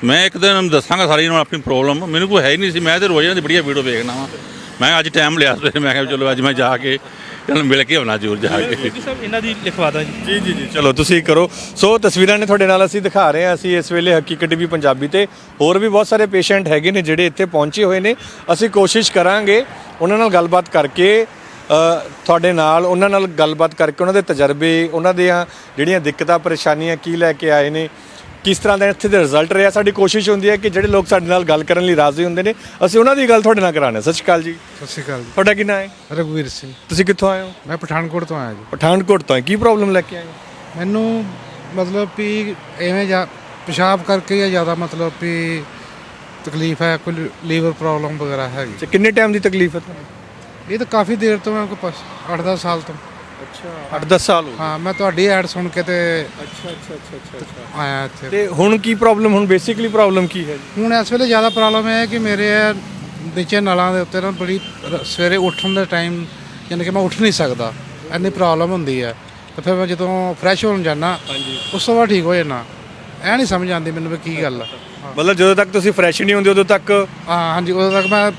ਮੈਂ ਇੱਕ ਦਿਨ ਦੱਸਾਂਗਾ ਸਾਰੀ ਨੂੰ ਆਪਣੀ ਪ੍ਰੋਬਲਮ ਮੈਨੂੰ ਕੋਈ ਹੈ ਹੀ ਨਹੀਂ ਸੀ। ਮੈਂ ਤੇ ਰੋਜ਼ ਇਹਨਾਂ ਦੀ ਬੜੀਆ ਵੀਡੀਓ ਵੇਖਣਾ ਵਾ। ਮੈਂ ਅੱਜ ਟਾਈਮ ਲਿਆ ਮੈਂ ਕਿਹਾ ਚਲੋ ਅੱਜ ਮੈਂ ਜਾ ਕੇ ਇਹਨਾਂ ਨੂੰ ਮਿਲ ਕੇ ਆਉਣਾ ਜ਼ਰੂਰ ਜਾ ਕੇ। ਰੂਕੀ ਸਾਹਿਬ ਇਹਨਾਂ ਦੀ ਲਿਖਵਾ ਦਾਂ ਜੀ। ਜੀ ਜੀ ਜੀ ਚਲੋ ਤੁਸੀਂ ਕਰੋ। ਸੋ ਤਸਵੀਰਾਂ ਨੇ ਤੁਹਾਡੇ ਨਾਲ ਅਸੀਂ ਦਿਖਾ ਰਹੇ ਹਾਂ। ਅਸੀਂ ਇਸ ਵੇਲੇ ਹਕੀਕਤ ਵੀ ਪੰਜਾਬੀ ਤੇ ਹੋਰ ਵੀ ਬਹੁਤ ਸਾਰੇ ਪੇਸ਼ੈਂਟ ਹੈਗੇ ਨੇ ਜਿਹੜੇ ਇੱਥੇ ਪਹੁੰਚੇ ਹੋਏ ਨੇ। ਅਸੀਂ ਕੋਸ਼ਿਸ਼ ਕਰਾਂਗੇ ਉਹਨਾਂ ਨਾਲ ਗੱਲਬਾਤ ਕਰਕੇ ਤੁਹਾਡੇ ਨਾਲ ਉਹਨਾਂ ਨਾਲ ਗੱਲਬਾਤ ਕਰਕੇ ਉਹਨਾਂ ਦੇ ਤਜਰਬੇ ਉਹਨਾਂ ਦੀਆਂ ਜਿਹੜੀਆਂ ਦਿੱਕਤਾਂ ਪਰੇਸ਼ਾਨੀਆਂ ਕੀ ਲੈ ਕੇ ਆਏ ਨੇ ਕਿਸ ਤਰ੍ਹਾਂ ਦਾ ਇੱਥੇ ਦੇ ਰਿਜ਼ਲਟ ਰਿਹਾ ਸਾਡੀ ਕੋਸ਼ਿਸ਼ ਹੁੰਦੀ ਹੈ ਕਿ ਜਿਹੜੇ ਲੋਕ ਸਾਡੇ ਨਾਲ ਗੱਲ ਕਰਨ ਲਈ ਰਾਜ਼ੀ ਹੁੰਦੇ ਨੇ ਅਸੀਂ ਉਹਨਾਂ ਦੀ ਗੱਲ ਤੁਹਾਡੇ ਨਾਲ ਕਰਾਣੇ ਸਤਿ ਸ਼੍ਰੀ ਅਕਾਲ ਜੀ। ਸਤਿ ਸ਼੍ਰੀ ਅਕਾਲ ਤੁਹਾਡਾ ਕੀ ਨਾਂ ਹੈ? ਜੀ ਰਘਵੀਰ ਸਿੰਘ। ਤੁਸੀਂ ਕਿੱਥੋਂ ਆਏ ਹੋ? ਮੈਂ ਪਠਾਨਕੋਟ ਤੋਂ ਆਇਆ ਜੀ। ਪਠਾਨਕੋਟ ਤੋਂ ਕੀ ਪ੍ਰੋਬਲਮ ਲੈ ਕੇ ਆਏ ਹੋ? ਮੈਨੂੰ ਮਤਲਬ ਵੀ ਐਵੇਂ ਜਾਂ ਪਿਸ਼ਾਬ ਕਰਕੇ ਜਾਂ ਜ਼ਿਆਦਾ ਮਤਲਬ ਵੀ ਤਕਲੀਫ ਹੈ ਕੋਈ ਲੀਵਰ ਪ੍ਰੋਬਲਮ ਵਗੈਰਾ ਹੈਗੀ। ਅੱਛਾ ਕਿੰਨੇ ਟਾਈਮ ਦੀ ਤਕਲੀਫ ਹੈ ਤੁਹਾਨੂੰ? ਇਹ ਤਾਂ ਕਾਫੀ ਦੇਰ ਤੋਂ ਮੈਂ ਕੋਈ 8-10 ਸਾਲ ਤੋਂ। ਅੱਛਾ। 8-10 ਸਾਲ ਹੋ ਗਏ। ਹਾਂ ਮੈਂ ਤੁਹਾਡੀ ਐਡ ਸੁਣ ਕੇ ਤੇ ਅੱਛਾ ਅੱਛਾ ਅੱਛਾ ਅੱਛਾ ਆਇਆ ਇੱਥੇ। ਤੇ ਹੁਣ ਕੀ ਪ੍ਰੋਬਲਮ ਹੁਣ ਬੇਸਿਕਲੀ ਪ੍ਰੋਬਲਮ ਕੀ ਹੈ ਜੀ? ਹੁਣ ਇਸ ਵੇਲੇ ਜ਼ਿਆਦਾ ਪ੍ਰੋਬਲਮ ਹੈ ਕਿ ਮੇਰੇ ਇਹ ਨੀਚੇ ਨਲਾਂ ਦੇ ਉੱਤੇ ਨਾ ਬੜੀ ਰ- ਸਵੇਰੇ ਉੱਠਣ ਦੇ ਟਾਈਮ ਯਾਨੀ ਕਿ ਮੈਂ ਉੱਠ ਨਹੀਂ ਸਕਦਾ। ਇੰਨੀ ਪ੍ਰੋਬਲਮ ਹੁੰਦੀ ਹੈ। ਤੇ ਫਿਰ ਮੈਂ ਜਦੋਂ ਫਰੈਸ਼ ਹੋਣ ਜਾਣਾ ਉਸ ਤੋਂ ਬਾਅਦ ਠੀਕ ਹੋ ਜਾਣਾ ਇਹ ਨਹੀਂ ਸਮਝ ਆਉਂਦੀ ਮੈਨੂੰ ਵੀ ਕੀ ਗੱਲ ਆ। ਮਤਲਬ ਜਦੋਂ ਤੱਕ ਤੁਸੀਂ ਫਰੈਸ਼ ਨਹੀਂ ਹੁੰਦੇ ਉਦੋਂ ਤੱਕ ਹਾਂ ਹਾਂਜੀ ਉਦੋਂ ਤੱਕ ਮੈਂ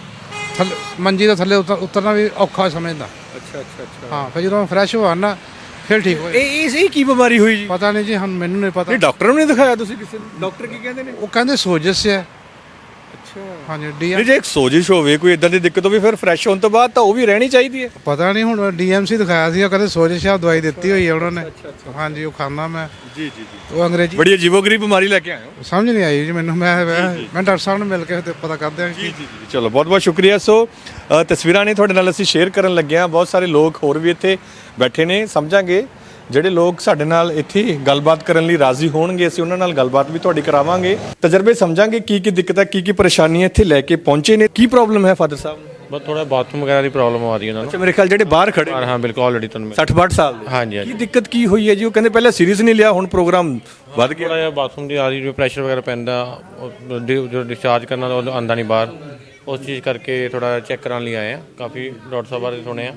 ਥੱਲੇ ਮੰਜੀ ਤੋਂ ਥੱਲੇ ਉਤਰ- ਉਤਰਨਾ ਵੀ ਔਖਾ ਸਮਝਦਾ। ਅੱਛਾ ਅੱਛਾ ਅੱਛਾ। ਹਾਂ ਫਿਰ ਜਦੋਂ ਫਰੈਸ਼ ਹੋਵਾਂ ਨਾ ਫਿਰ ਠੀਕ ਹੋ ਜਾਂਦਾ। ਇਹ ਇਹ ਸਹੀ ਕੀ ਬਿਮਾਰੀ ਹੋਈ ਜੀ? ਪਤਾ ਨਹੀਂ ਜੀ ਹੁਣ ਮੈਨੂੰ ਨਹੀਂ ਪਤਾ। ਨਹੀਂ ਡਾਕਟਰ ਨੂੰ ਨਹੀਂ ਦਿਖਾਇਆ ਤੁਸੀਂ ਕਿਸੇ ਨੂੰ? ਡਾਕਟਰ ਕੀ ਕਹਿੰਦੇ ਨੇ? ਉਹ ਕਹਿੰਦੇ ਸੋਜਸ ਹੈ। ਹਾਂਜੀ ਜੇ ਇੱਕ ਸੋਜਿਸ਼ ਹੋਵੇ ਕੋਈ ਇਦਾਂ ਦੀ ਦਿੱਕਤ ਹੋਵੇ ਫਿਰ ਫਰੈਸ਼ ਹੋਣ ਤੋਂ ਬਾਅਦ ਤਾਂ ਉਹ ਵੀ ਰਹਿਣੀ ਚਾਹੀਦੀ ਹੈ। ਪਤਾ ਨਹੀਂ ਹੁਣ ਡੀਐਮਸੀ ਦਿਖਾਇਆ ਸੀ ਉਹ ਕਹਿੰਦੇ ਸੋਜਸ ਆ ਦਵਾਈ ਦਿੱਤੀ ਹੋਈ ਹੈ ਉਹਨਾਂ ਨੇ। ਹਾਂਜੀ ਉਹ ਖਾਂਦਾ ਮੈਂ। ਜੀ ਜੀ ਜੀ। ਉਹ ਅੰਗਰੇਜ਼ੀ ਬੜੀ ਅਜੀਬੋਗਰੀਬ ਬਿਮਾਰੀ ਲੈ ਕੇ ਆਏ ਹੋ। ਸਮਝ ਨਹੀਂ ਆਈ ਜੀ ਮੈਨੂੰ ਮੈਂ ਮੈਂ ਡਾਕਟਰ ਸਾਹਿਬ ਨੂੰ ਮਿਲ ਕੇ ਤੇ ਪਤਾ ਕਰਦੇ ਹਾਂ ਕਿ ਚਲੋ ਬਹੁਤ ਬਹੁਤ ਸ਼ੁਕਰੀਆ। ਸੋ ਅ, ਤਸਵੀਰਾਂ ਨੇ ਤੁਹਾਡੇ ਨਾਲ ਅਸੀਂ ਸ਼ੇਅਰ ਕਰਨ ਲੱਗੇ ਹਾਂ। ਬਹੁਤ ਸਾਰੇ ਲੋਕ ਹੋਰ ਵੀ ਇੱਥੇ ਬੈਠੇ ਨੇ ਸਮਝਾਂਗੇ। ਜਿਹੜੇ ਲੋਕ ਸਾਡੇ ਨਾਲ ਇੱਥੇ ਗੱਲਬਾਤ ਕਰਨ ਲਈ ਰਾਜ਼ੀ ਹੋਣਗੇ ਅਸੀਂ ਉਹਨਾਂ ਨਾਲ ਗੱਲਬਾਤ ਵੀ ਤੁਹਾਡੀ ਕਰਾਵਾਂਗੇ। ਤਜਰਬੇ ਸਮਝਾਂਗੇ ਕੀ ਕੀ ਦਿੱਕਤਾਂ ਕੀ ਕੀ ਪਰੇਸ਼ਾਨੀਆਂ ਇੱਥੇ ਲੈ ਕੇ ਪਹੁੰਚੇ ਨੇ ਕੀ ਪ੍ਰੋਬਲਮ ਹੈ ਫਾਦਰ ਸਾਹਿਬ ਨੂੰ? ਬਸ ਥੋੜਾ ਬਾਥਰੂਮ ਵਗੈਰਾ ਦੀ ਪ੍ਰੋਬਲਮ ਆ ਰਹੀ ਉਹਨਾਂ ਨੂੰ। ਅੱਛਾ ਮੇਰੇ ਖਿਆਲ ਜਿਹੜੇ ਬਾਹਰ ਖੜੇ ਹਾਂ ਬਿਲਕੁਲ ਆਲਰੇਡੀ ਤੁਹਾਨੂੰ 60 62 ਸਾਲ ਦੇ। ਹਾਂਜੀ ਕੀ ਹਾਂਜੀ ਦਿੱਕਤ ਕੀ ਹੋਈ ਹੈ ਜੀ? ਉਹ ਕਹਿੰਦੇ ਪਹਿਲਾਂ ਸੀਰੀਅਸ ਨਹੀਂ ਲਿਆ ਹੁਣ ਪ੍ਰੋਗਰਾਮ ਵੱਧ ਗਿਆ। ਥੋੜਾ ਜਿਹਾ ਬਾਥਰੂਮ ਦੀ ਆ ਰਹੀ ਪ੍ਰੈਸ਼ਰ ਵਗੈਰਾ ਪੈਂਦਾ ਉਹ ਡਿ- ਜੋ ਡਿਸਚਾਰਜ ਕਰਨਾ ਉਹ ਆਂਦਾ ਨਹੀਂ ਬਾਹਰ। ਉਸ ਚੀਜ਼ ਕਰਕੇ ਥੋੜਾ ਚੈੱਕ ਕਰਾਉਣ ਲਈ ਆਏ ਆ ਕਾਫੀ ਡਾਕਟਰ ਸਾਹਿਬ ਬਾਰੇ ਸੁਣੇ ਆ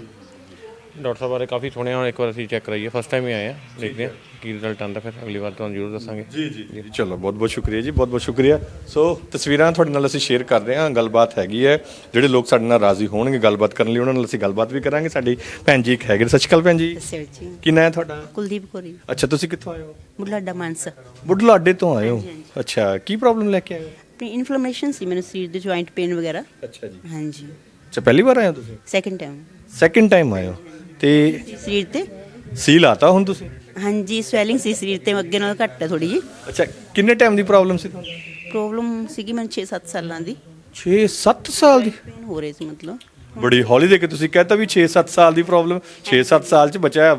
ਡਾਕਟਰ ਸਾਹਿਬ ਬਾਰੇ ਕਾਫੀ ਸੁਣਿਆ ਹੁਣ ਇੱਕ ਵਾਰ ਅਸੀਂ ਚੈੱਕ ਕਰਾਈਏ ਫਸਟ ਟਾਈਮ ਹੀ ਆਏ ਆ ਦੇਖਦੇ ਹਾਂ ਕੀ ਰਿਜ਼ਲਟ ਆਉਂਦਾ ਫਿਰ ਅਗਲੀ ਵਾਰ ਤੁਹਾਨੂੰ ਜ਼ਰੂਰ ਦੱਸਾਂਗੇ। ਜੀ ਜੀ ਜੀ ਚਲੋ ਬਹੁਤ ਬਹੁਤ ਸ਼ੁਕਰੀਆ ਜੀ ਬਹੁਤ ਬਹੁਤ ਸ਼ੁਕਰੀਆ। ਸੋ ਤਸਵੀਰਾਂ ਤੁਹਾਡੇ ਨਾਲ ਅਸੀਂ ਸ਼ੇਅਰ ਕਰ ਰਹੇ ਹਾਂ ਗੱਲਬਾਤ ਹੈਗੀ ਹੈ ਜਿਹੜੇ ਲੋਕ ਸਾਡੇ ਨਾਲ ਰਾਜ਼ੀ ਹੋਣਗੇ ਗੱਲਬਾਤ ਕਰਨ ਲਈ ਉਹਨਾਂ ਨਾਲ ਅਸੀਂ ਗੱਲਬਾਤ ਵੀ ਕਰਾਂਗੇ। ਸਾਡੀ ਭੈਣ ਜੀ ਇੱਕ ਹੈਗੇ ਨੇ। ਸਤਿ ਸ਼੍ਰੀ ਅਕਾਲ ਭੈਣ ਜੀ। ਦੱਸਿਓ ਜੀ। ਕੀ ਨਾਂ ਹੈ ਤੁਹਾਡਾ? ਕੁਲਦੀਪ ਕੋਰੀ ਅੱਛਾ ਤੁਸੀਂ ਕਿੱਥੋਂ ਆਏ ਹੋ? ਬੁੱਢਲਾਡਾ ਮਾਨਸਾ। ਬੁੱਢਲਾਡੇ ਤੋਂ ਆਏ ਹੋ? ਅੱਛਾ ਕੀ ਪ੍ਰੋਬਲਮ ਲੈ ਕੇ ਆਏ ਹੋ? ਤੇ ਇਨਫਲੇਮੇਸ਼ਨ ਸੀ ਮੈਨੂੰ ਸਰੀਰ ਦੇ ਜੁਆਇੰਟ ਪੇਨ ਵਗੈਰਾ। ਅੱਛਾ ਜੀ। ਹਾਂਜੀ। ਅੱਛਾ ਪਹਿਲੀ ਵਾਰ ਆਏ ਹੋ ਤੁਸੀਂ? ਸੈਕੰਡ ਟਾਈਮ ਸੈਕਿੰਡ ਟਾਈਮ ਆਏ ਹੋ? ਤੇ ਸਰੀਰ ਤੇ? ਸੀਲ ਆਤਾ ਹੁਣ ਤੁਸੀਂ? ਹਾਂਜੀ ਸਵੈਲਿੰਗ ਸੀ ਸਰੀਰ ਤੇ ਅੱਗੇ ਨਾਲੋਂ ਘੱਟ ਹੈ ਥੋੜੀ ਜੀ ਅੱਛਾ ਕਿੰਨੇ ਟਾਈਮ ਦੀ ਪ੍ਰੋਬਲਮ ਸੀ ਤੁਹਾਨੂੰ? ਪ੍ਰੋਬਲਮ ਸੀਗੀ ਮੈਨੂੰ 6-7 ਸਾਲਾਂ ਦੀ। 6-7 ਸਾਲ ਦੀ? ਪੇਨ ਹੋ ਰਹੀ ਸੀ ਮਤਲਬ। ਬੜੀ ਹੌਲੀ ਦੇ ਕੇ ਤੁਸੀਂ ਕਹਤਾ ਵੀ 6-7 ਸਾਲ ਦੀ ਪ੍ਰੋਬਲਮ 6-7 ਸਾਲ ਚ ਬੱਚਾ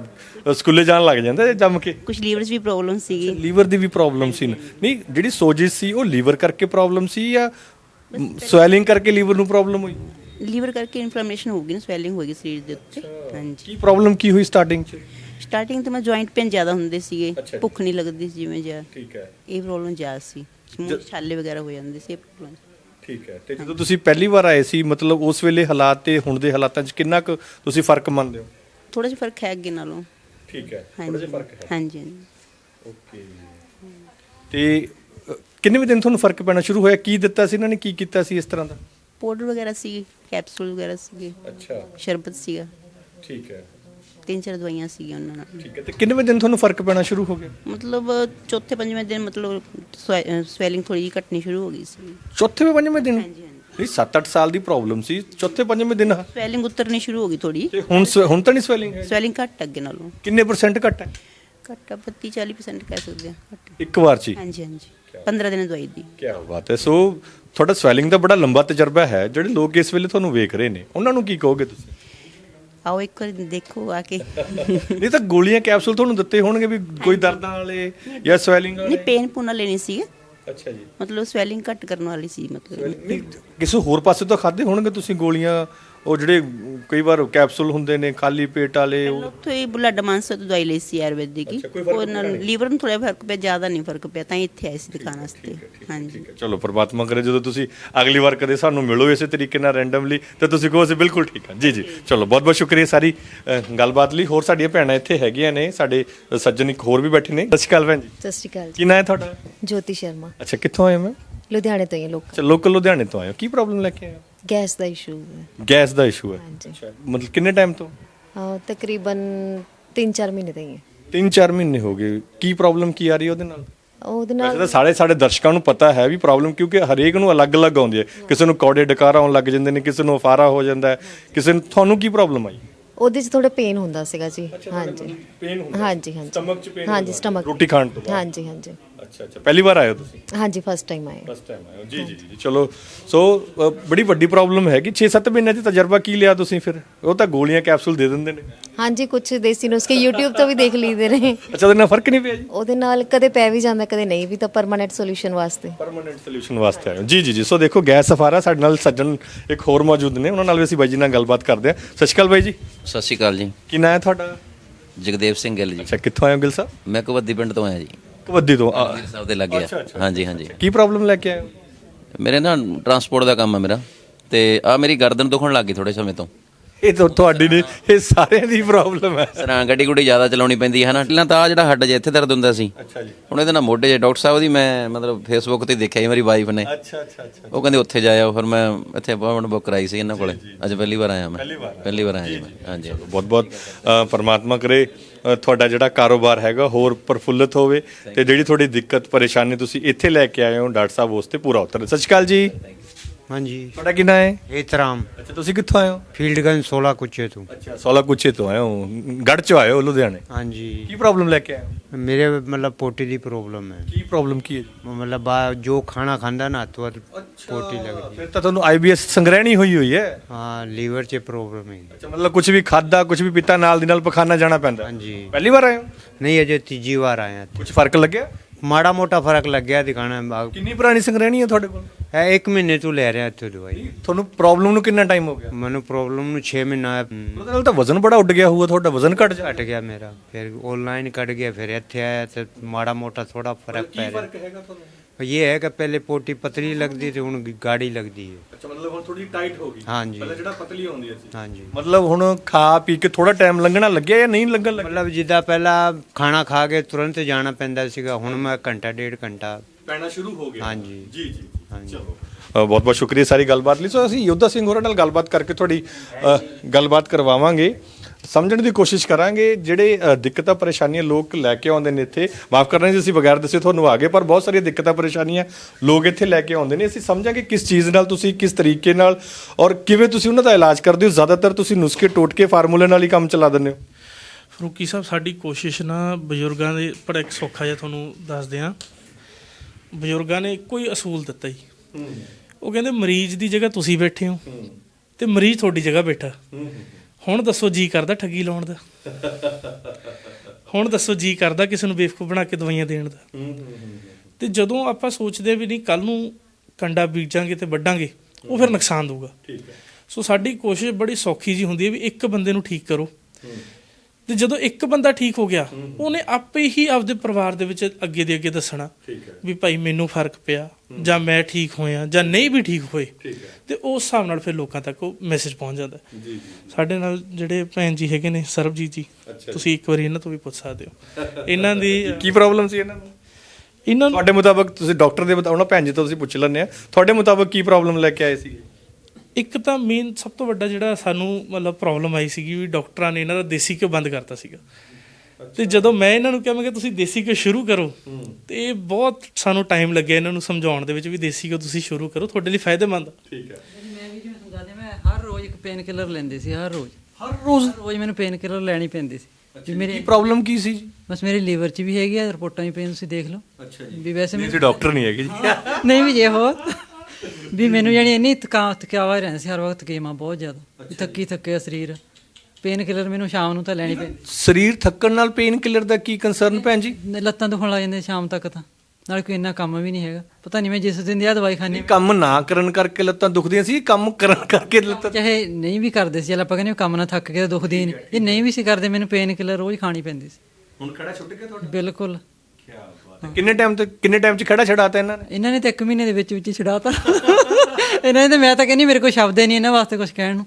ਸਕੂਲੇ ਜਾਣ ਲੱਗ ਜਾਂਦਾ ਹੈ ਜੰਮ ਕੇ? ਕੁਝ ਲੀਵਰ 'ਚ ਵੀ ਪ੍ਰੋਬਲਮ ਸੀਗੀ। ਲੀਵਰ ਦੀ ਵੀ ਪ੍ਰੋਬਲਮ ਸੀ। ਨਹੀਂ ਜਿਹੜੀ ਸੋਜਿਸ ਸੀ ਉਹ ਲੀਵਰ ਕਰਕੇ ਪ੍ਰੋਬਲਮ ਸੀ ਜਾਂ ਸਵੈਲਿੰਗ ਕਰਕੇ ਲੀਵਰ ਨੂੰ ਪ੍ਰੋਬਲਮ ਹੋਈ? ਲੀਵਰ ਕਰਕੇ ਇਨਫਲੇਮੇਸ਼ਨ ਹੋ ਗਈ ਨਾ ਸਵੈਲਿੰਗ ਹੋ ਗਈ ਸਰੀਰ ਦੇ ਉੱਤੇ। ਹਾਂਜੀ। ਕੀ ਪ੍ਰੋਬਲਮ ਕੀ ਹੋਈ ਸਟਾਰਟਿੰਗ ਚ? ਸਟਾਰਟਿੰਗ ਤੋਂ ਮੈਂ ਜੁਆਇੰਟ ਪੇਨ ਜ਼ਿਆਦਾ ਹੁੰਦੇ ਸੀਗੇ। ਭੁੱਖ ਨਹੀਂ ਲੱਗਦੀ ਸੀ ਜਿਵੇਂ ਜਿਆ ਠੀਕ ਹੈ। ਇਹ ਪ੍ਰੋਬਲਮ ਜ਼ਿਆਦਾ ਸੀ। ਮੂੰਹ ਛਾਲੇ ਵਗੈਰਾ ਹੋ ਜਾਂਦੇ ਸੀ ਇਹ ਪ੍ਰੋਬਲਮ ਠੀਕ ਹੈ। ਤੇ ਜਦੋਂ ਤੁਸੀਂ ਪਹਿਲੀ ਵਾਰ ਆਏ ਸੀ ਮਤਲਬ ਉਸ ਵੇਲੇ ਹਾਲਾਤ ਤੇ ਹੁਣ ਦੇ ਹਾਲਾਤਾਂ 'ਚ ਕਿੰਨਾ ਕੁ ਤੁਸੀਂ ਫ਼ਰਕ ਮੰਨਦੇ ਹੋ? ਥੋੜਾ ਜਿਹਾ ਫ਼ਰਕ ਹੈ ਅੱਗੇ ਨਾਲੋਂ। ਠੀਕ ਹੈ। ਹਾਂਜੀ। ਹਾਂਜੀ ਹਾਂਜੀ। ਓਕੇ ਤੇ ਕਿੰਨੇ ਵੀ ਦਿਨ ਤੁਹਾਨੂੰ ਫ਼ਰਕ ਪੈਣਾ ਸ਼ੁਰੂ ਹੋਇਆ? ਕੀ ਦਿੱਤਾ ਸੀ ਇਹਨਾਂ ਨੇ? ਕੀ ਕੀਤਾ ਸੀ ਇਸ ਤਰ੍ਹਾਂ ਦਾ? ਪਾਊਡਰ ਵਗੈਰਾ ਸੀ ਕੈਪਸੂਲ ਵਗੈਰਾ ਸੀਗੇ। ਅੱਛਾ। ਸ਼ਰਬਤ ਸੀਗਾ। ਠੀਕ ਹੈ। ਤਿੰਨ ਚਾਰ ਦਵਾਈਆਂ ਸੀਗੀਆਂ ਉਹਨਾਂ ਨਾਲ। ਠੀਕ ਹੈ ਤੇ ਕਿੰਨੇ ਦਿਨ ਤੁਹਾਨੂੰ ਫ਼ਰਕ ਪੈਣਾ ਸ਼ੁਰੂ ਹੋ ਗਿਆ? ਮਤਲਬ ਚੌਥੇ ਪੰਜਵੇਂ ਦਿਨ ਮਤਲਬ ਸਵੈਲਿੰਗ ਥੋੜੀ ਜਿਹੀ ਘਟਣੀ ਸ਼ੁਰੂ ਹੋ ਗਈ ਸੀ। ਚੌਥੇ ਪੰਜਵੇਂ ਦਿਨ? ਹਾਂਜੀ ਹਾਂਜੀ। ਨਹੀਂ 7-8 ਸਾਲ ਦੀ ਪ੍ਰੋਬਲਮ ਸੀ। ਚੌਥੇ ਪੰਜਵੇਂ ਦਿਨ ਸਵੈਲਿੰਗ ਉਤਰਨੀ ਸ਼ੁਰੂ ਹੋ ਗਈ ਥੋੜੀ ਤੇ ਹੁਣ ਸ- ਹੁਣ ਤਾਂ ਨਹੀਂ ਸਵੈਲਿੰਗ ਹੈ? ਸਵੈਲਿੰਗ ਘੱਟ ਅੱਗੇ ਨਾਲੋਂ। ਕਿੰਨੇ ਪਰਸੈਂਟ ਘਟ ਹੈ? ਘੱਟ 32 40% ਕਹਿ ਸਕਦੇ ਆ ਘੱਟ। ਇੱਕ ਵਾਰ ਚ ਹੀ। ਹਾਂਜੀ ਹਾਂਜੀ। 15 ਦਿਨ ਦਵਾਈ ਦੀ। ਕੀ ਬਾਤ ਹੈ। ਸੋ ਤੁਹਾਡਾ ਸਵੈਲਿੰਗ ਦਾ ਬੜਾ ਲੰਬਾ ਤਜਰਬਾ ਹੈ ਜਿਹੜੇ ਲੋਕ ਇਸ ਵੇਲੇ ਤੁਹਾਨੂੰ ਵੇਖ ਰਹੇ ਨੇ ਉਹਨਾਂ ਨੂੰ ਕੀ ਕਹੋਗੇ ਤੁਸੀਂ? ਆਓ ਇੱਕ ਵਾਰ ਦੇਖੋ ਆ ਕੇ। ਨਹੀਂ ਤਾਂ ਗੋਲੀਆਂ ਕੈਪਸੂਲ ਤੁਹਾਨੂੰ ਦਿੱਤੇ ਹੋਣਗੇ ਵੀ ਕੋਈ ਦਰਦਾਂ ਵਾਲੇ ਜਾਂ ਸਵੈਲਿੰਗ ਨਹੀਂ ਵਾਲੇ ਪੇਨ ਪੂਨਾ ਲੈਣੀ ਸੀ ਅੱਛਾ ਜੀ। ਮਤਲਬ ਸਵੈਲਿੰਗ ਘੱਟ ਕਰਨ ਵਾਲੀ ਸੀ ਮਤਲਬ। ਨਹੀਂ ਕਿਸੇ ਹੋਰ ਪਾਸੇ ਤੋਂ ਖਾਦੇ ਹੋਣਗੇ ਤੁਸੀਂ ਗੋਲੀਆਂ ਉਹ ਜਿਹੜੇ ਕਈ ਵਾਰ ਕੈਪਸੂਲ ਹੁੰਦੇ ਨੇ ਖਾਲੀ ਪੇਟ ਵਾਲੇ ਉਹ ਉੱਥੇ ਹੀ ਬੁੱਲਾ ਡਮਾਂਸ ਤੋਂ ਦਵਾਈ ਲਈ ਸੀ ਆਯੁਰਵੈਦਿਕ ਦੀ ਉਹ ਨਾਲ ਲੀਵਰ ਨੂੰ ਥੋੜਾ ਫ਼ਰਕ ਪਿਆ ਜ਼ਿਆਦਾ ਨਹੀਂ ਫ਼ਰਕ ਪਿਆ ਤਾਂ ਇੱਥੇ ਆਏ ਸੀ ਦਿਖਾਉਣ ਵਾਸਤੇ। ਹਾਂਜੀ। ਚਲੋ ਪ੍ਰਮਾਤਮਾ ਕਰੇ ਜਦੋਂ ਤੁਸੀਂ ਅਗਲੀ ਵਾਰ ਕਦੇ ਸਾਨੂੰ ਮਿਲੋ ਇਸੇ ਤਰੀਕੇ ਨਾਲ ਰੈਂਡਮਲੀ ਤਾਂ ਤੁਸੀਂ ਕਹੋ ਅਸੀਂ ਬਿਲਕੁਲ ਠੀਕ ਹਾਂ। ਜੀ ਜੀ ਚਲੋ ਬਹੁਤ ਬਹੁਤ ਸ਼ੁਕਰੀਆ ਸਾਰੀ ਗੱਲਬਾਤ ਲਈ। ਹੋਰ ਸਾਡੀਆਂ ਭੈਣਾਂ ਇੱਥੇ ਹੈਗੀਆਂ ਨੇ ਸਾਡੇ ਸੱਜਣ ਇੱਕ ਹੋਰ ਵੀ ਬੈਠੇ ਨੇ। ਸਤਿ ਸ਼੍ਰੀ ਅਕਾਲ ਭੈਣ ਜੀ। ਸਤਿ ਸ਼੍ਰੀ ਅਕਾਲ ਕੀ ਨਾਂ ਹੈ ਤੁਹਾਡਾ? ਜੋਤੀ ਸ਼ਰਮਾ। ਅੱਛਾ ਕਿੱਥੋਂ ਆਏ ਮੈਂ ਲੁਧਿਆਣੇ ਤੋਂ ਹਾਂ ਲੋਕ ਅੱਛਾ ਲੋਕਲ ਲੁਧਿਆਣੇ ਤੋਂ ਆਏ ਹੋ। ਕੀ ਪ੍ਰੋਬਲਮ ਲੈ ਕੇ ਆਏ ਹੋ? ਗੈਸ ਦਾ ਇਸ਼ੂ ਹੈ। ਗੈਸ ਦਾ ਇਸ਼ੂ ਹੈ। ਹਾਂਜੀ। ਮਤਲਬ ਕਿੰਨੇ ਟਾਈਮ ਤੋਂ? ਹਾਂ ਤਕਰੀਬਨ 3-4 ਮਹੀਨੇ ਤੋਂ ਹੀ ਹੈ। 3-4 ਮਹੀਨੇ ਹੋ ਗਏ। ਕੀ ਪ੍ਰੋਬਲਮ ਕੀ ਆ ਰਹੀ ਹੈ ਉਹਦੇ ਨਾਲ? ਉਹਦੇ ਵੈਸੇ ਤਾਂ ਨਾਲ ਸਾਰੇ ਸਾਡੇ ਦਰਸ਼ਕਾਂ ਨੂੰ ਪਤਾ ਹੈ ਵੀ ਪ੍ਰੋਬਲਮ ਕਿਉਂਕਿ ਹਰੇਕ ਨੂੰ ਅਲੱਗ-ਅਲੱਗ ਆਉਂਦੀ ਹੈ। ਕਿਸੇ ਨੂੰ ਕੌੜੇ ਡਕਾਰ ਆਉਣ ਲੱਗ ਜਾਂਦੇ ਨੇ ਕਿਸੇ ਨੂੰ ਅਫਾਰਾ ਹੋ ਜਾਂਦਾ ਹੈ। ਕਿਸੇ ਨੂੰ ਤੁਹਾਨੂੰ ਕੀ ਪ੍ਰੋਬਲਮ ਆਈ? ਉਹਦੇ 'ਚ ਥੋੜਾ ਪੇਨ ਹੁੰਦਾ ਸੀਗਾ ਜੀ। ਹਾਂਜੀ। ਪੇਨ ਹੁੰਦਾ ਹਾਂਜੀ ਹਾਂਜੀ। ਸਟਮਕ 'ਚ pain ਹਾਂਜੀ? ਸਟਮਕ ਰੋਟੀ ਖਾਣ ਤੋਂ ਬਾਅਦ? ਹਾਂਜੀ ਹਾਂਜੀ। ਅੱਛਾ ਅੱਛਾ। ਪਹਿਲੀ ਵਾਰ ਆਏ ਹੋ ਤੁਸੀਂ? ਹਾਂਜੀ ਫਸਟ ਟਾਈਮ ਆਏ ਫਸਟ ਟਾਈਮ ਆਏ ਹੋ। ਜੀ ਜੀ ਜੀ। ਚਲੋ ਸੋ ਅ, ਬੜੀ ਵੱਡੀ ਪ੍ਰੋਬਲਮ ਹੈਗੀ। 6-7 ਮਹੀਨਿਆਂ ਦੀ ਤਜਰਬਾ ਕੀ ਲਿਆ ਤੁਸੀਂ ਫਿਰ? ਉਹ ਤਾਂ ਗੋਲੀਆਂ ਕੈਪਸੂਲ ਦੇ ਦਿੰਦੇ ਨੇ। ਹਾਂਜੀ ਕੁਝ ਦੇਸੀ ਨੁਸਖੇ YouTube ਤੋਂ ਵੀ ਦੇਖ ਲਈਦੇ ਨੇ। ਅੱਛਾ ਉਹਦੇ ਨਾਲ ਫ਼ਰਕ ਨਹੀਂ ਪਿਆ ਜੀ? ਉਹਦੇ ਨਾਲ ਕਦੇ ਪੈ ਵੀ ਜਾਂਦਾ ਕਦੇ ਨਹੀਂ ਵੀ ਤਾਂ ਪਰਮਾਨੈਂਟ ਸੋਲੂਸ਼ਨ ਵਾਸਤੇ। ਪਰਮਨੈਂਟ ਸੋਲੂਸ਼ਨ ਵਾਸਤੇ ਆਏ ਹੋ। ਜੀ ਜੀ ਜੀ। ਸੋ ਦੇਖੋ ਗੈਸ ਸਫਾਰਾ ਸਾਡੇ ਨਾਲ ਸੱਜਣ ਇੱਕ ਹੋਰ ਮੌਜੂਦ ਨੇ। ਉਹਨਾਂ ਨਾਲ ਵੀ ਅਸੀਂ ਬਾਈ ਜੀ ਨਾਲ ਗੱਲਬਾਤ ਕਰਦੇ ਹਾਂ। ਸਤਿ ਸ਼੍ਰੀ ਅਕਾਲ ਬਾਈ ਜੀ। ਸਤਿ ਸ਼੍ਰੀ ਅਕਾਲ ਜੀ। ਕੀ ਨਾਂ ਹੈ ਤੁਹਾਡਾ? ਜਗਦੇਵ ਸਿੰਘ ਗਿੱਲ ਜੀ। ਅੱਛਾ ਕਿੱਥੋਂ ਆਏ ਹੋ ਗਿਲ ਸਾਹਿਬ? ਮੈਂ ਕਵੱਦੀ ਪਿੰਡ ਤੋਂ ਆਇਆ ਜੀ। ਕਬੱਦੀ ਤੋਂ। ਆ, ਸਾਹਿਬ ਦੇ ਲੱਗੇ ਅੱਛਾ, ਆ ਅੱਛਾ। ਹਾਂਜੀ ਹਾਂਜੀ। ਕੀ ਪ੍ਰੋਬਲਮ ਲੈ ਕੇ ਆਏ ਹੋ? ਮੇਰੇ ਨਾ ਟਰਾਂਸਪੋਰਟ ਦਾ ਕੰਮ ਆ ਮੇਰਾ। ਤੇ ਆ ਮੇਰੀ ਗਰਦਨ ਦੁਖਣ ਲੱਗ ਗਈ ਥੋੜੇ ਸਮੇਂ ਤੋਂ। ਇਹ ਤਾਂ ਤੁਹਾਡੀ ਨਹੀਂ ਇਹ ਸਾਰਿਆਂ ਦੀ ਪ੍ਰੋਬਲਮ ਹੈ। ਸਰਾਂ ਗੱਡੀ ਗੁੱਡੀ ਜ਼ਿਆਦਾ ਚਲਾਉਣੀ ਪੈਂਦੀ ਹੈ ਨਾ ਪਹਿਲਾਂ ਤਾਂ ਆ ਜਿਹੜਾ ਹੱਡ ਜੇ ਇੱਥੇ ਦਰਦ ਹੁੰਦਾ ਸੀ। ਅੱਛਾ ਜੀ। ਹੁਣ ਇਹਦੇ ਨਾਲ ਮੋਢੇ ਜੇ ਡਾਕਟਰ ਸਾਹਿਬ ਦੀ ਮੈਂ ਮਤਲਬ ਫੇਸਬੁੱਕ ਤੇ ਦੇਖਿਆ ਸੀ ਮੇਰੀ ਵਾਈਫ ਨੇ। ਅੱਛਾ ਅੱਛਾ ਅੱਛਾ ਉਹ ਕਹਿੰਦੇ ਉੱਥੇ ਜਾਇਓ ਫਿਰ ਮੈਂ ਇੱਥੇ ਅਪਾਇੰਟਮੈਂਟ ਬੁੱਕ ਕਰਾਈ ਸੀ ਇਹਨਾਂ ਕੋਲੇ। ਅੱਜ ਪਹਿਲੀ ਵਾਰ ਆਇਆ ਮੈਂ। ਪਹਿਲੀ ਵਾਰ ਆਇਆ। ਜੀ ਮੈਂ। ਹਾਂਜੀ। ਬਹੁਤ ਬਹੁਤ ਪਰਮਾਤਮਾ ਕਰੇ। ਤੁਹਾਡਾ ਜਿਹੜਾ ਕਾਰੋਬਾਰ ਹੈਗਾ ਹੋਰ ਪ੍ਰਫੁੱਲਤ ਹੋਵੇ ਤੇ ਜਿਹੜੀ ਤੁਹਾਡੀ ਦਿੱਕਤ ਪਰੇਸ਼ਾਨੀ ਤੁਸੀਂ ਇੱਥੇ ਲੈ ਕੇ ਆਏ ਹੋ ਡਾਕਟਰ ਸਾਹਿਬ ਉਸ ਤੇ ਪੂਰਾ ਉਤਰ ਸਤਿ ਸ਼੍ਰੀ ਅਕਾਲ ਜੀ। ਹਾਂਜੀ। ਤੁਹਾਡਾ ਕੀ ਨਾਂ ਹੈ? ਏਤਰਾਮ। ਅੱਛਾ ਤੁਸੀਂ ਕਿੱਥੋਂ ਆਏ ਹੋ? ਫੀਲਡਗੰਜ 16 ਕੁੱਚੇ ਤੋਂ। ਅੱਛਾ ਸੋਲਾ ਕੁੱਚੇ ਤੋਂ ਆਏ ਹੋ। ਗੜ ਚ ਆਏ ਹੋ ਲੁਧਿਆਣੇ? ਹਾਂਜੀ। ਕੀ ਪ੍ਰੋਬਲਮ ਲੈ ਕੇ ਆਏ ਹੋ? ਮੇਰੇ ਮਤਲਬ ਪੋਟੀ ਦੀ ਪ੍ਰੋਬਲਮ ਹੈ। ਕੀ ਪ੍ਰੋਬਲਮ ਕੀ ਹੈ ਜੀ? ਮਤਲਬ ਬਾ- ਜੋ ਖਾਣਾ ਖਾਂਦਾ ਨਾ ਤੁਰ ਪੋਟੀ ਲੱਗਦੀ ਫਿਰ ਤਾਂ ਤੁਹਾਨੂੰ ਆਈਬੀਐਸ ਸੰਗ੍ਰਹਿਣੀ ਹੋਈ ਹੋਈ ਹੈ? ਹਾਂ ਲੀਵਰ 'ਚ ਪ੍ਰੋਬਲਮ ਹੈ। ਅੱਛਾ ਮਤਲਬ ਕੁਝ ਵੀ ਖਾਦਾ ਕੁਝ ਵੀ ਪੀਤਾ ਨਾਲ ਦੀ ਨਾਲ ਪਖਾਨਾ ਜਾਣਾ ਪੈਂਦਾ। ਹਾਂਜੀ। ਪਹਿਲੀ ਵਾਰ ਆਏ ਹੋ? ਨਹੀਂ ਅਜੇ ਤੀਜੀ ਵਾਰ ਆਇਆ। ਕੁਝ ਫ਼ਰਕ ਲੱਗਿਆ? ਮਾੜਾ ਮੋਟਾ ਫ਼ਰਕ ਲੱਗਿਆ ਦਿਖਾਣਾ ਬਾਗ। ਕਿੰਨੀ ਪੁਰਾਣੀ ਸੰਗ੍ਰਹਿਣੀ ਹੈ ਤੁਹਾਡੇ ਕੋਲ? ਹੈ ਇੱਕ ਮਹੀਨੇ ਤੋਂ ਲੈ ਰਿਹਾ ਇੱਥੇ ਦਵਾਈ। ਤੁਹਾਨੂੰ ਪ੍ਰੋਬਲਮ ਨੂੰ ਕਿੰਨਾ ਟਾਈਮ ਹੋ ਗਿਆ? ਮੈਨੂੰ ਪ੍ਰੋਬਲਮ ਨੂੰ 6 ਮਹੀਨਾ ਹਮ, ਉਹਦੇ ਨਾਲ ਤਾਂ ਵਜ਼ਨ ਬੜਾ ਉੱਡ ਗਿਆ ਹੋਊਗਾ ਤੁਹਾਡਾ ਵਜ਼ਨ ਘਟ ਜਾ ਘਟ ਗਿਆ ਮੇਰਾ। ਫਿਰ ਆਨਲਾਈਨ ਕੱਟ ਗਿਆ ਫਿਰ ਇੱਥੇ ਆਇਆ ਤੇ ਮਾੜਾ ਮੋਟਾ ਥੋੜਾ ਫ਼ਰਕ ਪੈ ਰਿਹਾ। ਹੈਗਾ ਤੁਹਾਨੂੰ? ये है कि पहले पोटी पतली लगती थी हूँ गाड़ी लगती है ਅੱਛਾ ਮਤਲਬ ਹੁਣ ਥੋੜੀ ਟਾਈਟ ਹੋ ਗਈ ਹਾਂਜੀ ਪਹਿਲਾਂ ਜਿਹੜਾ ਪਤਲੀ ਹੁੰਦੀ ਸੀ ਹਾਂਜੀ ਮਤਲਬ ਹੁਣ ਖਾ ਪੀ ਕੇ ਥੋੜਾ ਟਾਈਮ ਲੰਘਣਾ ਲੱਗਿਆ ਜਾਂ ਨਹੀਂ ਲੱਗਣ ਲੱਗਿਆ ਮਤਲਬ ਜਿੱਦਾਂ ਪਹਿਲਾਂ ਖਾਣਾ ਖਾ ਕੇ ਤੁਰੰਤ ਜਾਣਾ ਪੈਂਦਾ ਸੀਗਾ ਹੁਣ ਮੈਂ ਘੰਟਾ ਡੇਢ ਘੰਟਾ ਪੈਣਾ ਸ਼ੁਰੂ ਹੋ ਗਿਆ ਹਾਂਜੀ ਜੀ ਜੀ ਹਾਂਜੀ ਬਹੁਤ ਬਹੁਤ ਸ਼ੁਕਰੀਆ ਸਾਰੀ ਗੱਲਬਾਤ ਲਈ ਸੋ ਅਸੀਂ ਯੋਧਾ ਸਿੰਘ ਹੋਰਾਂ ਨਾਲ ਗੱਲਬਾਤ ਕਰਕੇ ਤੁਹਾਡੀ ਅ, ਗੱਲਬਾਤ ਕਰਵਾਵਾਂਗੇ ਸਮਝਣ ਦੀ ਕੋਸ਼ਿਸ਼ ਕਰਾਂਗੇ। ਜਿਹੜੇ ਅ, ਦਿੱਕਤਾਂ ਪਰੇਸ਼ਾਨੀਆਂ ਲੋਕ ਲੈ ਕੇ ਆਉਂਦੇ ਨੇ ਇੱਥੇ ਮਾਫ ਕਰਨਾ ਜੀ ਅਸੀਂ ਬਗੈਰ ਦੱਸੇ ਤੁਹਾਨੂੰ ਆ ਗਏ ਪਰ ਬਹੁਤ ਸਾਰੀਆਂ ਦਿੱਕਤਾਂ ਪਰੇਸ਼ਾਨੀਆਂ ਲੋਕ ਇੱਥੇ ਲੈ ਕੇ ਆਉਂਦੇ ਨੇ। ਅਸੀਂ ਸਮਝਾਂਗੇ ਕਿਸ ਚੀਜ਼ ਨਾਲ ਤੁਸੀਂ ਕਿਸ ਤਰੀਕੇ ਨਾਲ ਔਰ ਕਿਵੇਂ ਤੁਸੀਂ ਉਹਨਾਂ ਦਾ ਇਲਾਜ ਕਰਦੇ ਹੋ। ਜ਼ਿਆਦਾਤਰ ਤੁਸੀਂ ਨੁਸਖੇ ਟੋਟਕੇ ਫਾਰਮੂਲੇ ਨਾਲ ਹੀ ਕੰਮ ਚਲਾ ਦਿੰਦੇ ਹੋ। ਫਰੂਕੀ ਸਾਹਿਬ ਸਾਡੀ ਕੋਸ਼ਿਸ਼ ਨਾ ਬਜ਼ੁਰਗਾਂ ਦੇ ਪਰ ਇੱਕ ਸੌਖਾ ਜਿਹਾ ਤੁਹਾਨੂੰ ਦੱਸਦੇ ਹਾਂ। ਬਜ਼ੁਰਗਾਂ ਨੇ ਇੱਕੋ ਹੀ ਅਸੂਲ ਦਿੱਤਾ ਜੀ ਉਹ ਕਹਿੰਦੇ ਮਰੀਜ਼ ਦੀ ਜਗ੍ਹਾ ਤੁਸੀਂ ਬੈਠੇ ਹੋ ਤੇ ਮਰੀਜ਼ ਤੁਹਾਡੀ ਜਗ੍ਹਾ ਬੈਠਾ। ਹੁਣ ਦੱਸੋ ਜੀ ਕਰਦਾ ਠੱਗੀ ਲਾਉਣ ਦਾ। ਹੁਣ ਦੱਸੋ ਜੀ ਕਰਦਾ ਕਿਸੇ ਨੂੰ ਬੇਵਕੂਫ ਬਣਾ ਕੇ ਦਵਾਈਆਂ ਦੇਣ ਦਾ। ਤੇ ਜਦੋਂ ਆਪਾਂ ਸੋਚਦੇ ਵੀ ਨਹੀਂ ਕੱਲ ਨੂੰ ਕੰਡਾ ਬੀਜਾਂਗੇ ਤੇ ਵੱਢਾਂਗੇ ਉਹ ਫਿਰ ਨੁਕਸਾਨ ਦਊਗਾ। ਠੀਕ ਹੈ। ਸੋ ਸਾਡੀ ਕੋਸ਼ਿਸ਼ ਬੜੀ ਸੌਖੀ ਜੀ ਹੁੰਦੀ ਹੈ ਵੀ ਇੱਕ ਬੰਦੇ ਨੂੰ ਠੀਕ ਕਰੋ। ਤੇ ਜਦੋਂ ਇੱਕ ਬੰਦਾ ਠੀਕ ਹੋ ਗਿਆ ਉਹਨੇ ਆਪੇ ਹੀ ਆਪਦੇ ਪਰਿਵਾਰ ਦੇ ਵਿੱਚ ਅੱਗੇ ਦੇ ਅੱਗੇ ਦੱਸਣਾ ਵੀ ਭਾਈ ਮੈਨੂੰ ਫ਼ਰਕ ਪਿਆ ਜਾਂ ਮੈਂ ਠੀਕ ਹੋਇਆ ਜਾਂ ਨਹੀਂ ਵੀ ਠੀਕ ਹੋਏ। ਤੇ ਉਸ ਹਿਸਾਬ ਨਾਲ ਫਿਰ ਲੋਕਾਂ ਤੱਕ ਉਹ ਮੈਸੇਜ ਪਹੁੰਚ ਜਾਂਦਾ। ਜੀ ਸਾਡੇ ਨਾਲ ਜਿਹੜੇ ਭੈਣ ਜੀ ਹੈਗੇ ਨੇ ਸਰਬਜੀਤ ਜੀ ਤੁਸੀਂ ਇੱਕ ਵਾਰੀ ਇਹਨਾਂ ਤੋਂ ਵੀ ਪੁੱਛ ਸਕਦੇ ਹੋ। ਇਹਨਾਂ ਦੀ ਕੀ ਪ੍ਰੋਬਲਮ ਸੀ ਇਹਨਾਂ ਨੂੰ? ਇਹਨਾਂ ਤੁਹਾਡੇ ਮੁਤਾਬਕ ਤੁਸੀਂ ਡਾਕਟਰ ਦੇ ਉਹਨਾਂ ਭੈਣ ਜੀ ਤੋਂ ਤੁਸੀਂ ਪੁੱਛ ਲੈਂਦੇ ਆ। ਤੁਹਾਡੇ ਮੁਤਾਬਕ ਕੀ ਪ੍ਰੋਬਲਮ ਲੈ ਕੇ ਆਏ ਸੀ ਇੱਕ ਤਾਂ ਮੇਨ ਸਭ ਤੋਂ ਵੱਡਾ ਜਿਹੜਾ ਸਾਨੂੰ ਮਤਲਬ ਪ੍ਰੋਬਲਮ ਆਈ ਸੀਗੀ ਵੀ ਡਾਕਟਰਾਂ ਨੇ ਇਹਨਾਂ ਦਾ ਦੇਸੀ ਘਿਓ ਬੰਦ ਕਰਤਾ ਸੀਗਾ। ਤੇ ਜਦੋਂ ਮੈਂ ਇਹਨਾਂ ਨੂੰ ਕਿਹਾ ਮੈਂ ਕਿ ਤੁਸੀਂ ਦੇਸੀ ਘਿਓ ਸ਼ੁਰੂ ਕਰੋ। ਤੇ ਇਹ ਬਹੁਤ ਸਾਨੂੰ ਟਾਈਮ ਲੱਗਿਆ ਇਹਨਾਂ ਨੂੰ ਸਮਝਾਉਣ ਦੇ ਵਿੱਚ ਵੀ ਦੇਸੀ ਘਿਓ ਤੁਸੀਂ ਸ਼ੁਰੂ ਕਰੋ ਤੁਹਾਡੇ ਲਈ ਫਾਇਦੇਮੰਦ। ਠੀਕ ਹੈ। ਮੈਂ ਵੀ ਜਿਵੇਂ ਦਿਆਂ ਮੈਂ ਹਰ ਰੋਜ਼ ਇੱਕ ਪੇਨ ਕਿਲਰ ਲੈਂਦੀ ਸੀ ਹਰ ਰੋਜ਼। ਹਰ ਰੋਜ਼? ਹਰ ਰੋਜ਼ ਮੈਨੂੰ ਪੇਨ ਕਿਲਰ ਲੈਣੀ ਪੈਂਦੀ ਸੀ। ਕੀ ਮੇਰੇ ਪ੍ਰੋਬਲਮ ਕੀ ਸੀ ਜੀ? ਬਸ ਮੇਰੇ ਲੀਵਰ 'ਚ ਵੀ ਹੈਗੀ ਆ ਰਿਪੋਰਟਾਂ ਵੀ ਪੇਨ ਤੁਸੀਂ ਦੇਖ ਲਓ। ਅੱਛਾ ਵੀ ਵੈਸੇ ਨਹੀਂ ਮੈਂ ਜੀ ਡਾਕਟਰ ਨਹੀਂ ਹੈਗੇ ਜੀ। ਨਹੀਂ ਵੀ ਜੇ ਹੋ ਵੀ ਮੈਨੂੰ ਜਾਨੀ ਇੰਨੀ ਥਕਾ ਥਕਾਵਾ ਰਹਿੰਦਾ ਸੀ ਹਰ ਵਕਤ ਗੇਮਾਂ ਬਹੁਤ ਜ਼ਿਆਦਾ। ਥੱਕੀ ਥੱਕਿਆ ਸਰੀਰ। ਪੇਨ ਕਿਲਰ ਮੈਨੂੰ ਸ਼ਾਮ ਨੂੰ ਤਾਂ ਲੈਣੀ ਪੈਂਦੀ ਸਰੀਰ ਥੱਕਣ ਨਾਲ ਪੇਨ ਕਿਲਰ ਦਾ ਕੀ ਕੰਸਰਨ ਭੈਣ ਜੀ? ਲੱਤਾਂ ਦੁਖਣ ਲੱਗ ਜਾਂਦੀਆਂ ਸ਼ਾਮ ਤੱਕ ਤਾਂ। ਨਾਲ ਕੋਈ ਇੰਨਾ ਕੰਮ ਵੀ ਨਹੀਂ ਹੈਗਾ। ਪਤਾ ਨਹੀਂ ਮੈਂ ਜਿਸ ਦਿਨ ਦੀ ਆ ਦਵਾਈ ਖਾਣੀ ਕੰਮ ਨਾ ਕਰਨ ਕਰਕੇ ਲੱਤਾਂ ਦੁਖਦੀਆਂ ਸੀ ਕੰਮ ਕਰਨ ਕਰਕੇ ਲੱਤਾਂ ਚਾਹੇ ਨਹੀਂ ਵੀ ਕਰਦੇ ਸੀ ਆਪਾਂ ਕਹਿੰਦੇ ਕੰਮ ਨਾ ਥੱਕ ਕੇ ਦੁਖਦੀ ਨਹੀਂ। ਇਹ ਨਹੀਂ ਵੀ ਸੀ ਕਰਦੇ ਮੈਨੂੰ ਪੇਨ ਕਿਲਰ ਰੋਜ਼ ਖਾਣੀ ਪੈਂਦੀ ਸੀ। ਹੁਣ ਖੜਾ ਛੁੱਟ ਗਿਆ ਤੁਹਾਡਾ? ਬਿਲਕੁਲ। ਕਿੰਨੇ ਟਾਈਮ ਤੇ ਕਿੰਨੇ ਟਾਈਮ ਚ ਖੜਾ ਛਡਾਤਾ ਇਹਨਾਂ ਨੇ? ਇਹਨਾਂ ਨੇ ਤਾਂ ਇੱਕ ਮਹੀਨੇ ਦੇ ਵਿੱਚ ਵਿੱਚ ਹੀ ਛਡਾਤਾ। ਇਹਨਾਂ ਨੇ ਤਾਂ ਮੈਂ ਤਾਂ ਕਹਿੰਦੀ ਮੇਰੇ ਕੋਲ ਸ਼ਬਦ ਹੀ ਨਹੀਂ ਇਹਨਾਂ ਵਾਸਤੇ ਕੁਝ ਕਹਿਣ ਨੂੰ।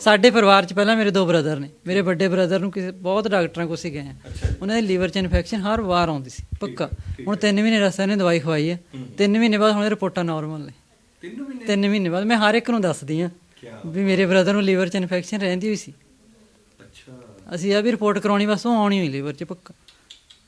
ਸਾਡੇ ਪਰਿਵਾਰ 'ਚ ਪਹਿਲਾਂ ਮੇਰੇ ਦੋ ਬ੍ਰਦਰ ਨੇ। ਮੇਰੇ ਵੱਡੇ ਬ੍ਰਦਰ ਨੂੰ ਕਿਸੇ ਬਹੁਤ ਡਾਕਟਰਾਂ ਕੋਲ ਸੀ ਗਏ ਆ। ਉਹਨਾਂ ਦੇ ਲੀਵਰ 'ਚ ਇਨਫੈਕਸ਼ਨ ਹਰ ਵਾਰ ਆਉਂਦੀ ਸੀ ਪੱਕਾ। ਹੁਣ 3 ਮਹੀਨੇ ਰਸਤਾ ਨੇ ਦਵਾਈ ਖਵਾਈ ਹੈ 3 ਮਹੀਨੇ ਬਾਅਦ ਹੁਣ ਰਿਪੋਰਟਾਂ ਨਾਰਮਲ ਨੇ। 3 ਮਹੀਨੇ? 3 ਮਹੀਨੇ ਬਾਅਦ ਮੈਂ ਹਰ ਇੱਕ ਨੂੰ ਦੱਸਦੀ ਆ ਵੀ ਮੇਰੇ ਬ੍ਰਦਰ ਨੂੰ ਲੀਵਰ 'ਚ ਇਨਫੈਕਸ਼ਨ ਰਹਿੰਦੀ ਹੋਈ ਸੀ। ਅੱਛਾ। ਅਸੀਂ ਆ ਵੀ ਰਿਪੋਰਟ ਕਰਾਉਣੀ ਬਸ ਉਹ ਆਉਣੀ ਹੋਈ ਲੀਵਰ 'ਚ ਪੱਕਾ।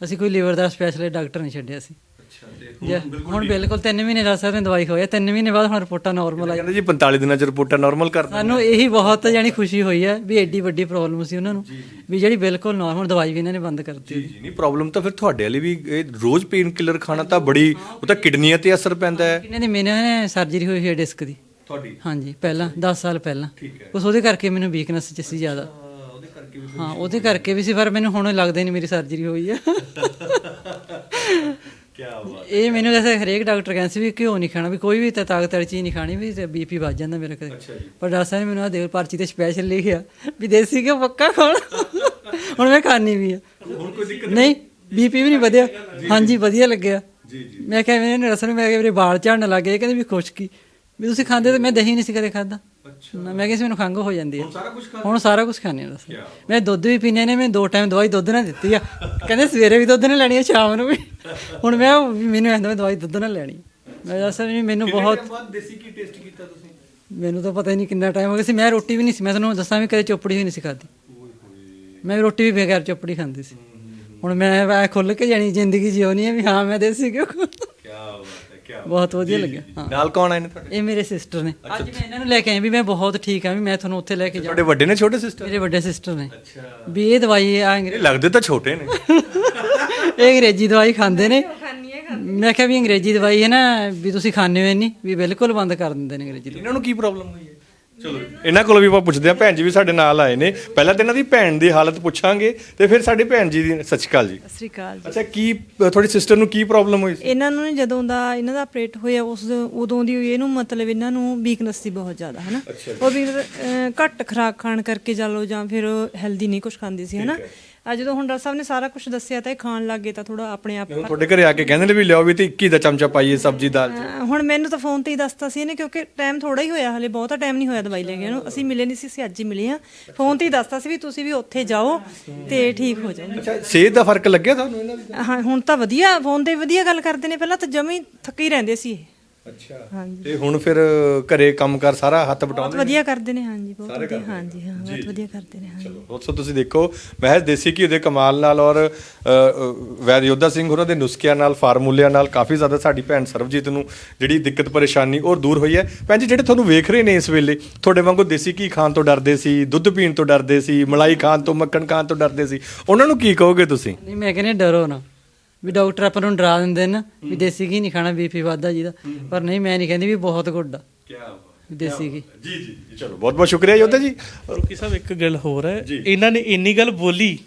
ਅਸੀਂ ਕੋਈ ਲੀਵਰ ਦਾ ਸਪੈਸ਼ਲਿਸਟ ਡਾਕਟਰ ਨਹੀਂ ਛੱਡਿਆ ਸੀ। ਅੱਛਾ ਤੇ ਹੁਣ ਬਿਲਕੁਲ 3 ਮਹੀਨੇ ਦਾ ਸਰ ਨੇ ਦਵਾਈ ਖਵਾਈ 3 ਮਹੀਨੇ ਬਾਅਦ ਹੁਣ ਰਿਪੋਰਟਾਂ ਨਾਰਮਲ ਆਈ ਕਹਿੰਦੇ ਜੀ 45 ਦਿਨਾਂ ਚ ਰਿਪੋਰਟਾਂ ਨਾਰਮਲ ਕਰ ਸਾਨੂੰ ਇਹੀ ਬਹੁਤ ਜਾਨੀ ਖੁਸ਼ੀ ਹੋਈ ਹੈ ਵੀ ਐਡੀ ਵੱਡੀ ਪ੍ਰੋਬਲਮ ਸੀ ਉਹਨਾਂ ਨੂੰ ਵੀ ਜਿਹੜੀ ਬਿਲਕੁਲ ਨਾਰਮਲ ਦਵਾਈ ਵੀ ਇਹਨਾਂ ਨੇ ਬੰਦ ਕਰਤੀ ਜੀ ਜੀ ਨਹੀਂ ਪ੍ਰੋਬਲਮ ਤਾਂ ਫਿਰ ਤੁਹਾਡੇ ਵਾਲੀ ਵੀ ਇਹ ਰੋਜ਼ ਪੇਨ ਕਿਲਰ ਖਾਣਾ ਤਾਂ ਬੜੀ ਉਹ ਤਾਂ ਕਿਡਨੀਆਂ ਤੇ ਅਸਰ ਪੈਂਦਾ ਹੈ। ਇਹਨਾਂ ਦੀ ਮੈਨੇ ਸਰਜਰੀ ਹੋਈ ਹੋਈ ਹੈ ਡਿਸਕ ਦੀ। ਤੁਹਾਡੀ? ਹਾਂਜੀ ਪਹਿਲਾਂ 10 ਸਾਲ ਪਹਿਲਾਂ। ਉਸ ਉਹਦੇ ਕਰਕੇ ਮੈਨੂੰ ਵੀਕਨੈਸ ਚ ਸੀ ਜ਼ਿਆਦਾ। ਕਰਕੇ ਵੀ ਹਾਂ ਉਹਦੇ ਕਰਕੇ ਵੀ ਸੀ ਪਰ ਮੈਨੂੰ ਹੁਣ ਲੱਗਦਾ ਨਹੀਂ ਮੇਰੀ ਸਰਜਰੀ ਹੋਈ ਹੈ ਕੀ ਬਾਤ ਇਹ ਮੈਨੂੰ ਜੈਸੇ ਹਰੇਕ ਡਾਕਟਰ ਕਹਿੰਦੇ ਸੀ ਵੀ ਘਿਓ ਨਹੀਂ ਖਾਣਾ ਵੀ ਕੋਈ ਵੀ ਤਾਂ ਤਾਕਤ ਵਾਲੀ ਚੀਜ਼ ਨਹੀਂ ਖਾਣੀ ਵੀ ਬੀਪੀ ਵੱਜ ਜਾਂਦਾ ਮੇਰਾ ਕਦੇ ਪਰ ਡਾਕਟਰ ਸਾਹਿਬ ਨੇ ਮੈਨੂੰ ਆ ਦੇ ਪਰਚੀ ਤੇ ਸਪੈਸ਼ਲ ਲਿਖਿਆ ਵੀ ਦੇਸੀ ਘਿਓ ਪੱਕਾ ਖਾਣਾ। ਹੁਣ ਮੈਂ ਖਾਣੀ ਵੀ ਆ। ਹੁਣ ਕੋਈ ਦਿੱਕਤ ਨਹੀਂ? ਬੀਪੀ ਵੀ ਨਹੀਂ ਵਧਿਆ। ਹਾਂਜੀ ਵਧੀਆ ਲੱਗਿਆ। ਜੀ ਜੀ। ਮੈਂ ਕਿਹਾ ਮੈਨੂੰ ਰਸਨ ਮੈਂ ਕਿਹਾ ਮੇਰੇ ਵਾਲ ਝੜਨ ਲੱਗ ਕਹਿੰਦੇ ਵੀ ਖੁਸ਼ਕੀ। ਵੀ ਤੁਸੀਂ ਖਾਂਦੇ ਤੇ ਮੈਂ ਦਹੀਂ ਨਹੀਂ ਸੀ ਕਦੇ ਖਾਦਾ ਨਾ ਮੈਂ ਕਿਹਾ ਸੀ ਮੈਨੂੰ ਖੰਘ ਹੋ ਜਾਂਦੀ ਹੈ। ਸਾਰਾ ਕੁਝ ਹੁਣ ਸਾਰਾ ਕੁਝ ਖਾਣੇ ਆ ਰਸਨ ਮੈਂ ਦੁੱਧ ਵੀ ਪੀਨੇ ਨੇ ਮੈਂ ਦੋ ਟਾਈਮ ਦਵਾਈ ਦੁੱਧ ਨਾਲ ਦਿੱਤੀ ਆ। ਕਹਿੰਦੇ ਸਵੇਰੇ ਵੀ ਦੁੱਧ ਨਾਲ ਲੈਣੀ ਆ ਸ਼ਾਮ ਨੂੰ ਵੀ। ਹੁਣ ਮੈਂ ਉਹ ਵੀ ਮੈਨੂੰ ਐਂਦਾ ਦਵਾਈ ਦੁੱਧ ਨਾਲ ਲੈਣੀ। ਮੈਂ ਦੱਸਿਆ ਵੀ ਮੈਨੂੰ ਬਹੁਤ ਬਾਅਦ ਦੇਸੀ ਕੀ ਟੇਸਟ ਕੀਤਾ ਤੁਸੀਂ? ਮੈਨੂੰ ਤਾਂ ਪਤਾ ਹੀ ਨਹੀਂ ਕਿੰਨਾ ਟਾਈਮ ਹੋ ਗਿਆ ਸੀ। ਮੈਂ ਰੋਟੀ ਵੀ ਨਹੀਂ ਸੀ ਮੈਂ ਤੁਹਾਨੂੰ ਦੱਸਾਂ ਵੀ ਕਦੇ ਚੋਪੜੀ ਵੀ ਨਹੀਂ ਸੀ ਖਾਦੀ ਮੈਂ ਰੋਟੀ ਵੀ ਬੇਗੈਰ ਚੋਪੜੀ ਖਾਂਦੀ ਸੀ। ਹੁਣ ਮੈਂ ਐ ਖੁੱਲ ਕੇ ਜਾਣੀ ਜ਼ਿੰਦਗੀ ਜਿਉਣੀ ਹੈ ਵੀ ਹਾਂ ਮੈਂ ਦੇਸੀ ਕਿਉਂ ਕੀ ਬਾਤ। ਹੈ ਬਹੁਤ ਵਧੀਆ ਲੱਗਿਆ। ਹਾਂ। ਨਾਲ ਕੌਣ ਆਏ ਨੇ ਤੁਹਾਡੇ? ਇਹ ਮੇਰੇ ਸਿਸਟਰ ਨੇ। ਅੱਜ ਮੈਂ ਇਹਨਾਂ ਨੂੰ ਲੈ ਕੇ ਆਈ ਵੀ ਮੈਂ ਬਹੁਤ ਠੀਕ ਆ ਵੀ ਮੈਂ ਤੁਹਾਨੂੰ ਉੱਥੇ ਲੈ ਕੇ ਤੁਹਾਡੇ ਜਾਵਾਂ। ਵੱਡੇ ਨੇ ਛੋਟੇ ਸਿਸਟਰ ਮੇਰੇ ਵੱਡੇ ਸਿਸਟਰ ਨੇ। ਵੀ ਇਹ ਦਵਾਈ ਆ ਇਹ ਲੱਗਦੇ ਤਾਂ ਛੋਟੇ ਨੇ। ਇਹ ਅੰਗਰੇਜ਼ੀ ਦਵਾਈ ਖਾਂਦੇ ਨੇ। ਮੈਂ ਕਿਹਾ ਵੀ ਅੰਗਰੇਜ਼ੀ ਦਵਾਈ ਹੈ ਨਾ ਵੀ ਤੁਸੀਂ ਖਾਣੇ ਹੋ ਨਹੀਂ ਵੀ ਬਿਲਕੁਲ ਬੰਦ ਕਰ ਦਿੰਦੇ ਨੇ ਅੰਗਰੇਜ਼ੀ ਦਵਾਈ। ਇਹਨਾਂ ਨੂੰ ਕੀ ਪ੍ਰੋਬਲਮ ਹੋਈ? ਚਲੋ। ਇਹਨਾਂ ਕੋਲ ਵੀ ਆਪਾਂ ਪੁੱਛਦੇ ਹਾਂ ਭੈਣ ਜੀ ਵੀ ਸਾਡੇ ਨਾਲ ਆਏ ਨੇ। ਪਹਿਲਾਂ ਤਾਂ ਇਹਨਾਂ ਦੀ ਭੈਣ ਦੀ ਹਾਲਤ ਪੁੱਛਾਂਗੇ ਤੇ ਫਿਰ ਸਾਡੀ ਭੈਣ ਜੀ ਦੀ ਸਤਿ ਸ਼੍ਰੀ ਅਕਾਲ ਜੀ। ਸਤਿ ਸ਼੍ਰੀ ਅਕਾਲ ਜੀ। ਅੱਛਾ ਕੀ ਤੁਹਾਡੀ ਸਿਸਟਰ ਨੂੰ ਕੀ ਪ੍ਰੋਬਲਮ ਹੋਈ ਸੀ? ਇਹਨਾਂ ਨੂੰ ਜਦੋਂ ਦਾ ਇਹਨਾਂ ਦਾ ਆਪਰੇਟ ਹੋਇਆ ਉਸ ਉਦੋਂ ਦੀ ਇਹਨੂੰ ਮਤਲਬ ਇਹਨਾਂ ਨੂੰ ਵੀਕਨੈਸ ਸੀ ਬਹੁਤ ਜ਼ਿਆਦਾ ਹਨਾ? ਉਹ ਵੀ ਘੱਟ ਖੁਰਾਕ ਖਾਣ ਕਰਕੇ ਚਲੋ ਜਾਂ ਫਿਰ ਹੈਲਦੀ ਨਹੀਂ ਕੁਝ ਖਾਂਦੀ ਸੀ ਹਨਾ? ਆ ਜਦੋਂ ਹੁਣ ਡਾਕਟਰ ਸਾਹਿਬ ਨੇ ਸਾਰਾ ਕੁਝ ਦੱਸਿਆ ਤਾਂ ਇਹ ਖਾਣ ਲੱਗ ਗਏ ਤਾਂ ਥੋੜਾ ਆਪਣੇ ਆਪ ਤੁਹਾਡੇ ਘਰੇ ਆ ਕੇ ਕਹਿੰਦੇ ਨੇ ਵੀ ਲਿਆਓ ਵੀ ਤੇ 21 ਦਾ ਚਮਚਾ ਪਾਈਏ ਸਬਜ਼ੀ ਦਾਲ ਚ। ਅਹ ਹੁਣ ਮੈਨੂੰ ਤਾਂ ਫੋਨ ਤੇ ਹੀ ਦੱਸਤਾ ਸੀ ਇਹਨੇ ਕਿਉਂਕਿ ਟਾਈਮ ਥੋੜਾ ਹੀ ਹੋਇਆ ਹਲੇ ਬਹੁਤਾ ਟਾਈਮ ਨਹੀਂ ਹੋਇਆ ਦਵਾਈ ਲੈ ਗਏ ਨੂੰ ਅਸੀਂ ਮਿਲੇ ਨਹੀਂ ਸੀ ਅਸੀਂ ਅੱਜ ਹੀ ਮਿਲੇ ਆ ਫੋਨ ਤੇ ਹੀ ਦੱਸਤਾ ਸੀ ਵੀ ਤੁਸੀਂ ਵੀ ਉੱਥੇ ਜਾਓ ਤੇ ਠੀਕ ਹੋ ਜਾਓਗੇ ਅੱਛਾ ਸਿਹਤ ਦਾ ਫ਼ਰਕ ਲੱਗਿਆ ਤੁਹਾਨੂੰ? ਇਹਨਾਂ ਦੀ ਹਾਂ ਹੁਣ ਤਾਂ ਵਧੀਆ ਫੋਨ ਤੇ ਵਧੀਆ ਗੱਲ ਕਰਦੇ ਨੇ। ਪਹਿਲਾਂ ਤਾਂ ਜਮੀ ਥੱਕੇ ਹੀ ਰਹਿੰਦੇ ਸੀ ਇਹ। ਅੱਛਾ। ਹਾਂਜੀ। ਤੇ ਹੁਣ ਫਿਰ ਘਰੇ ਕੰਮਕਾਰ ਸਾਰਾ ਹੱਥ ਬਹੁਤ ਬਟਾਉਂਦੇ ਵਧੀਆ ਕਰਦੇ ਨੇ ਹਾਂਜੀ ਬਹੁਤ ਵਧੀਆ ਹਾਂਜੀ ਹਾਂ ਬਹੁਤ ਵਧੀਆ ਕਰਦੇ ਨੇ ਹਾਂਜੀ। ਦੋਸਤੋ ਤੁਸੀਂ ਦੇਖੋ ਮਹਿਜ਼ ਦੇਸੀ ਘੀ ਦੇ ਕਮਾਲ ਨਾਲ ਔਰ ਅ, ਅ, ਵੈਦ ਯੋਧਾ ਸਿੰਘ ਹੋਰਾਂ ਦੇ ਨੁਸਖਿਆਂ ਨਾਲ ਫਾਰਮੂਲਿਆਂ ਨਾਲ ਕਾਫੀ ਜ਼ਿਆਦਾ ਸਾਡੀ ਭੈਣ ਸਰਬਜੀਤ ਨੂੰ ਜਿਹੜੀ ਦਿੱਕਤ ਪਰੇਸ਼ਾਨੀ ਉਹ ਦੂਰ ਹੋਈ ਹੈ। ਭੈਣ ਜੀ ਜਿਹੜੇ ਤੁਹਾਨੂੰ ਵੇਖ ਰਹੇ ਨੇ ਇਸ ਵੇਲੇ ਤੁਹਾਡੇ ਵਾਂਗੂ ਦੇਸੀ ਘੀ ਖਾਣ ਤੋਂ ਡਰਦੇ ਸੀ ਦੁੱਧ ਪੀਣ ਤੋਂ ਡਰਦੇ ਸੀ ਮਲਾਈ ਖਾਣ ਤੋਂ ਮੱਖਣ ਖਾਣ ਤੋਂ ਡਰਦੇ ਸੀ ਉਹਨਾਂ ਨੂੰ ਕੀ ਕਹੋਗੇ ਤੁਸੀਂ? ਨਹੀਂ ਮੈਂ ਕਹਿੰਦੀ ਡਰੋ ਨਾ। ਵੀ ਡਾਕਟਰ ਆਪਾਂ ਨੂੰ ਡਰਾ ਦਿੰਦੇ ਨੇ ਵੀ ਦੇਸੀ ਘੀ ਨਹੀਂ ਖਾਣਾ ਬੀਪੀ ਵੱਧਦਾ ਜਿਹਦਾ। ਪਰ ਨਹੀਂ ਮੈਂ ਨਹੀਂ ਕਹਿੰਦੀ ਵੀ ਬਹੁਤ ਗੁੱਡ ਆ। ਦੇਸੀ ਘੀ। ਜੀ ਜੀ ਚਲੋ ਬਹੁਤ ਬਹੁਤ ਸ਼ੁਕਰੀਆ ਯੋਧਾ ਜੀ। ਰੋਕੀ ਸਾਹਿਬ ਇੱਕ ਗੱਲ ਹੋਰ ਹੈ। ਇਹਨਾਂ ਨੇ ਇੰਨੀ ਗੱਲ ਬੋਲੀ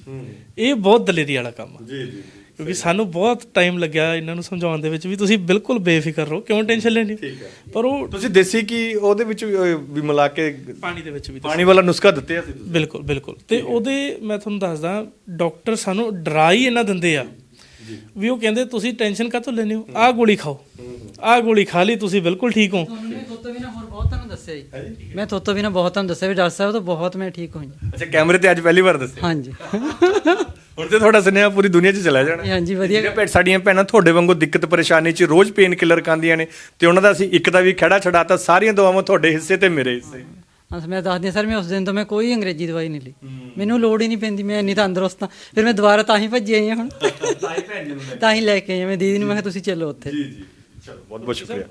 ਇਹ ਬਹੁਤ ਦਲੇਰੀ ਵਾਲਾ ਕੰਮ ਆ। ਜੀ ਜੀ ਕਿਉਂਕਿ ਸਾਨੂੰ ਬਹੁਤ ਟਾਈਮ ਲੱਗਿਆ ਇਹਨਾਂ ਨੂੰ ਸਮਝਾਉਣ ਦੇ ਵਿੱਚ ਵੀ ਤੁਸੀਂ ਬਿਲਕੁਲ ਬੇਫਿਕਰ ਰਹੋ ਕਿਉਂ ਟੈਨਸ਼ਨ ਲੈਣੀ ਪਰ ਉਹ ਤੁਸੀਂ ਦੇਸੀ ਘੀ ਉਹਦੇ ਵਿੱਚ ਵੀ, ਮਿਲਾ ਕੇ ਪਾਣੀ ਦੇ ਵਿੱਚ ਵੀ ਪਾਣੀ ਵਾਲਾ ਨੁਸਖਾ ਦਿੱਤੇ ਆ ਬਿਲਕੁਲ ਬਿਲਕੁਲ। ਤੇ ਉਹਦੇ ਮੈਂ ਤੁਹਾਨੂੰ ਦੱਸਦਾ ਡਾਕਟਰ ਸਾਨੂੰ ਡਰਾ ਹੀ ਇਹਨਾਂ ਦਿੰਦੇ ਆ। ਵੀ ਉਹ ਕਹਿੰਦੇ ਤੁਸੀਂ ਟੈਨਸ਼ਨ ਕਾਹਤੋਂ ਲੈਂਦੇ ਹੋ? ਆਹ ਗੋਲੀ ਖਾਓ। ਆਹ ਗੋਲੀ ਖਾ ਲਈ ਤੁਸੀਂ ਬਿਲਕੁਲ ਠੀਕ ਹੋ। ਮੈਂ ਤੋਤੋਂ ਬਿਨਾ ਹੋਰ ਬਹੁਤ ਤੁਹਾਨੂੰ ਦੱਸਿਆ ਜੀ। ਮੈਂ ਤੋਤੋਂ ਬਿਨਾ ਬਹੁਤ ਤੁਹਾਨੂੰ ਦੱਸਿਆ ਵੀ ਡਾਕਟਰ ਸਾਹਿਬ ਤੋਂ ਬਹੁਤ ਮੈਂ ਠੀਕ ਹੋਈ। ਅੱਛਾ ਕੈਮਰੇ ਤੇ ਅੱਜ ਪਹਿਲੀ ਵਾਰ ਦੱਸਿਆ। ਹਾਂਜੀ। ਹੁਣ ਤੇ ਤੁਹਾਡਾ ਸੁਨੇਹਾ ਪੂਰੀ ਦੁਨੀਆ 'ਚ ਚਲਾ ਜਾਣਾ। ਹਾਂਜੀ ਵਧੀਆ। ਸਾਡੀਆਂ ਭੈਣਾਂ ਤੁਹਾਡੇ ਵਾਂਗੂ ਦਿੱਕਤ ਪਰੇਸ਼ਾਨੀ 'ਚ ਰੋਜ਼ ਪੇਨ ਕਿਲਰ ਖਾਂਦੀਆਂ ਨੇ ਤੇ ਉਹਨਾਂ ਦਾ ਅਸੀਂ ਇੱਕ ਦਾ ਵੀ ਖੜਾ ਛਡਾਤਾ ਸਾਰੀਆਂ ਦਵਾਵਾਂ ਤੁਹਾਡੇ ਹਿੱਸੇ ਤੇ ਮੇਰੇ ਹਿੱਸੇ। ਹਾਂ ਮੈਂ ਦੱਸਦੀ ਸਰ ਮੈਂ ਉਸ ਦਿਨ ਤੋਂ ਮੈਂ ਕੋਈ ਅੰਗਰੇਜ਼ੀ ਦਵਾਈ ਨਹੀਂ ਲਈ। ਮੈਨੂੰ ਲੋੜ ਹੀ ਨਹੀਂ ਪੈਂਦੀ ਮੈਂ ਇੰਨੀ ਤੰਦਰੁਸਤ ਹਾਂ। ਫਿਰ ਮੈਂ ਦੁਬਾਰਾ ਤਾਂ ਹੀ ਭੱਜੀ ਆਈ ਹਾਂ ਹੁਣ। ਤਾਂ ਹੀ ਲੈ ਕੇ। ਆਈ ਮੈਂ ਦੀਦੀ ਨੂੰ ਮੈਂ ਕਿਹਾ ਤੁਸੀਂ ਚੱਲੋ ਉੱਥੇ। ਜੀ ਜੀ। ਚਲੋ ਬਹੁਤ ਬਹੁਤ ਸ਼ੁਕਰੀਆ।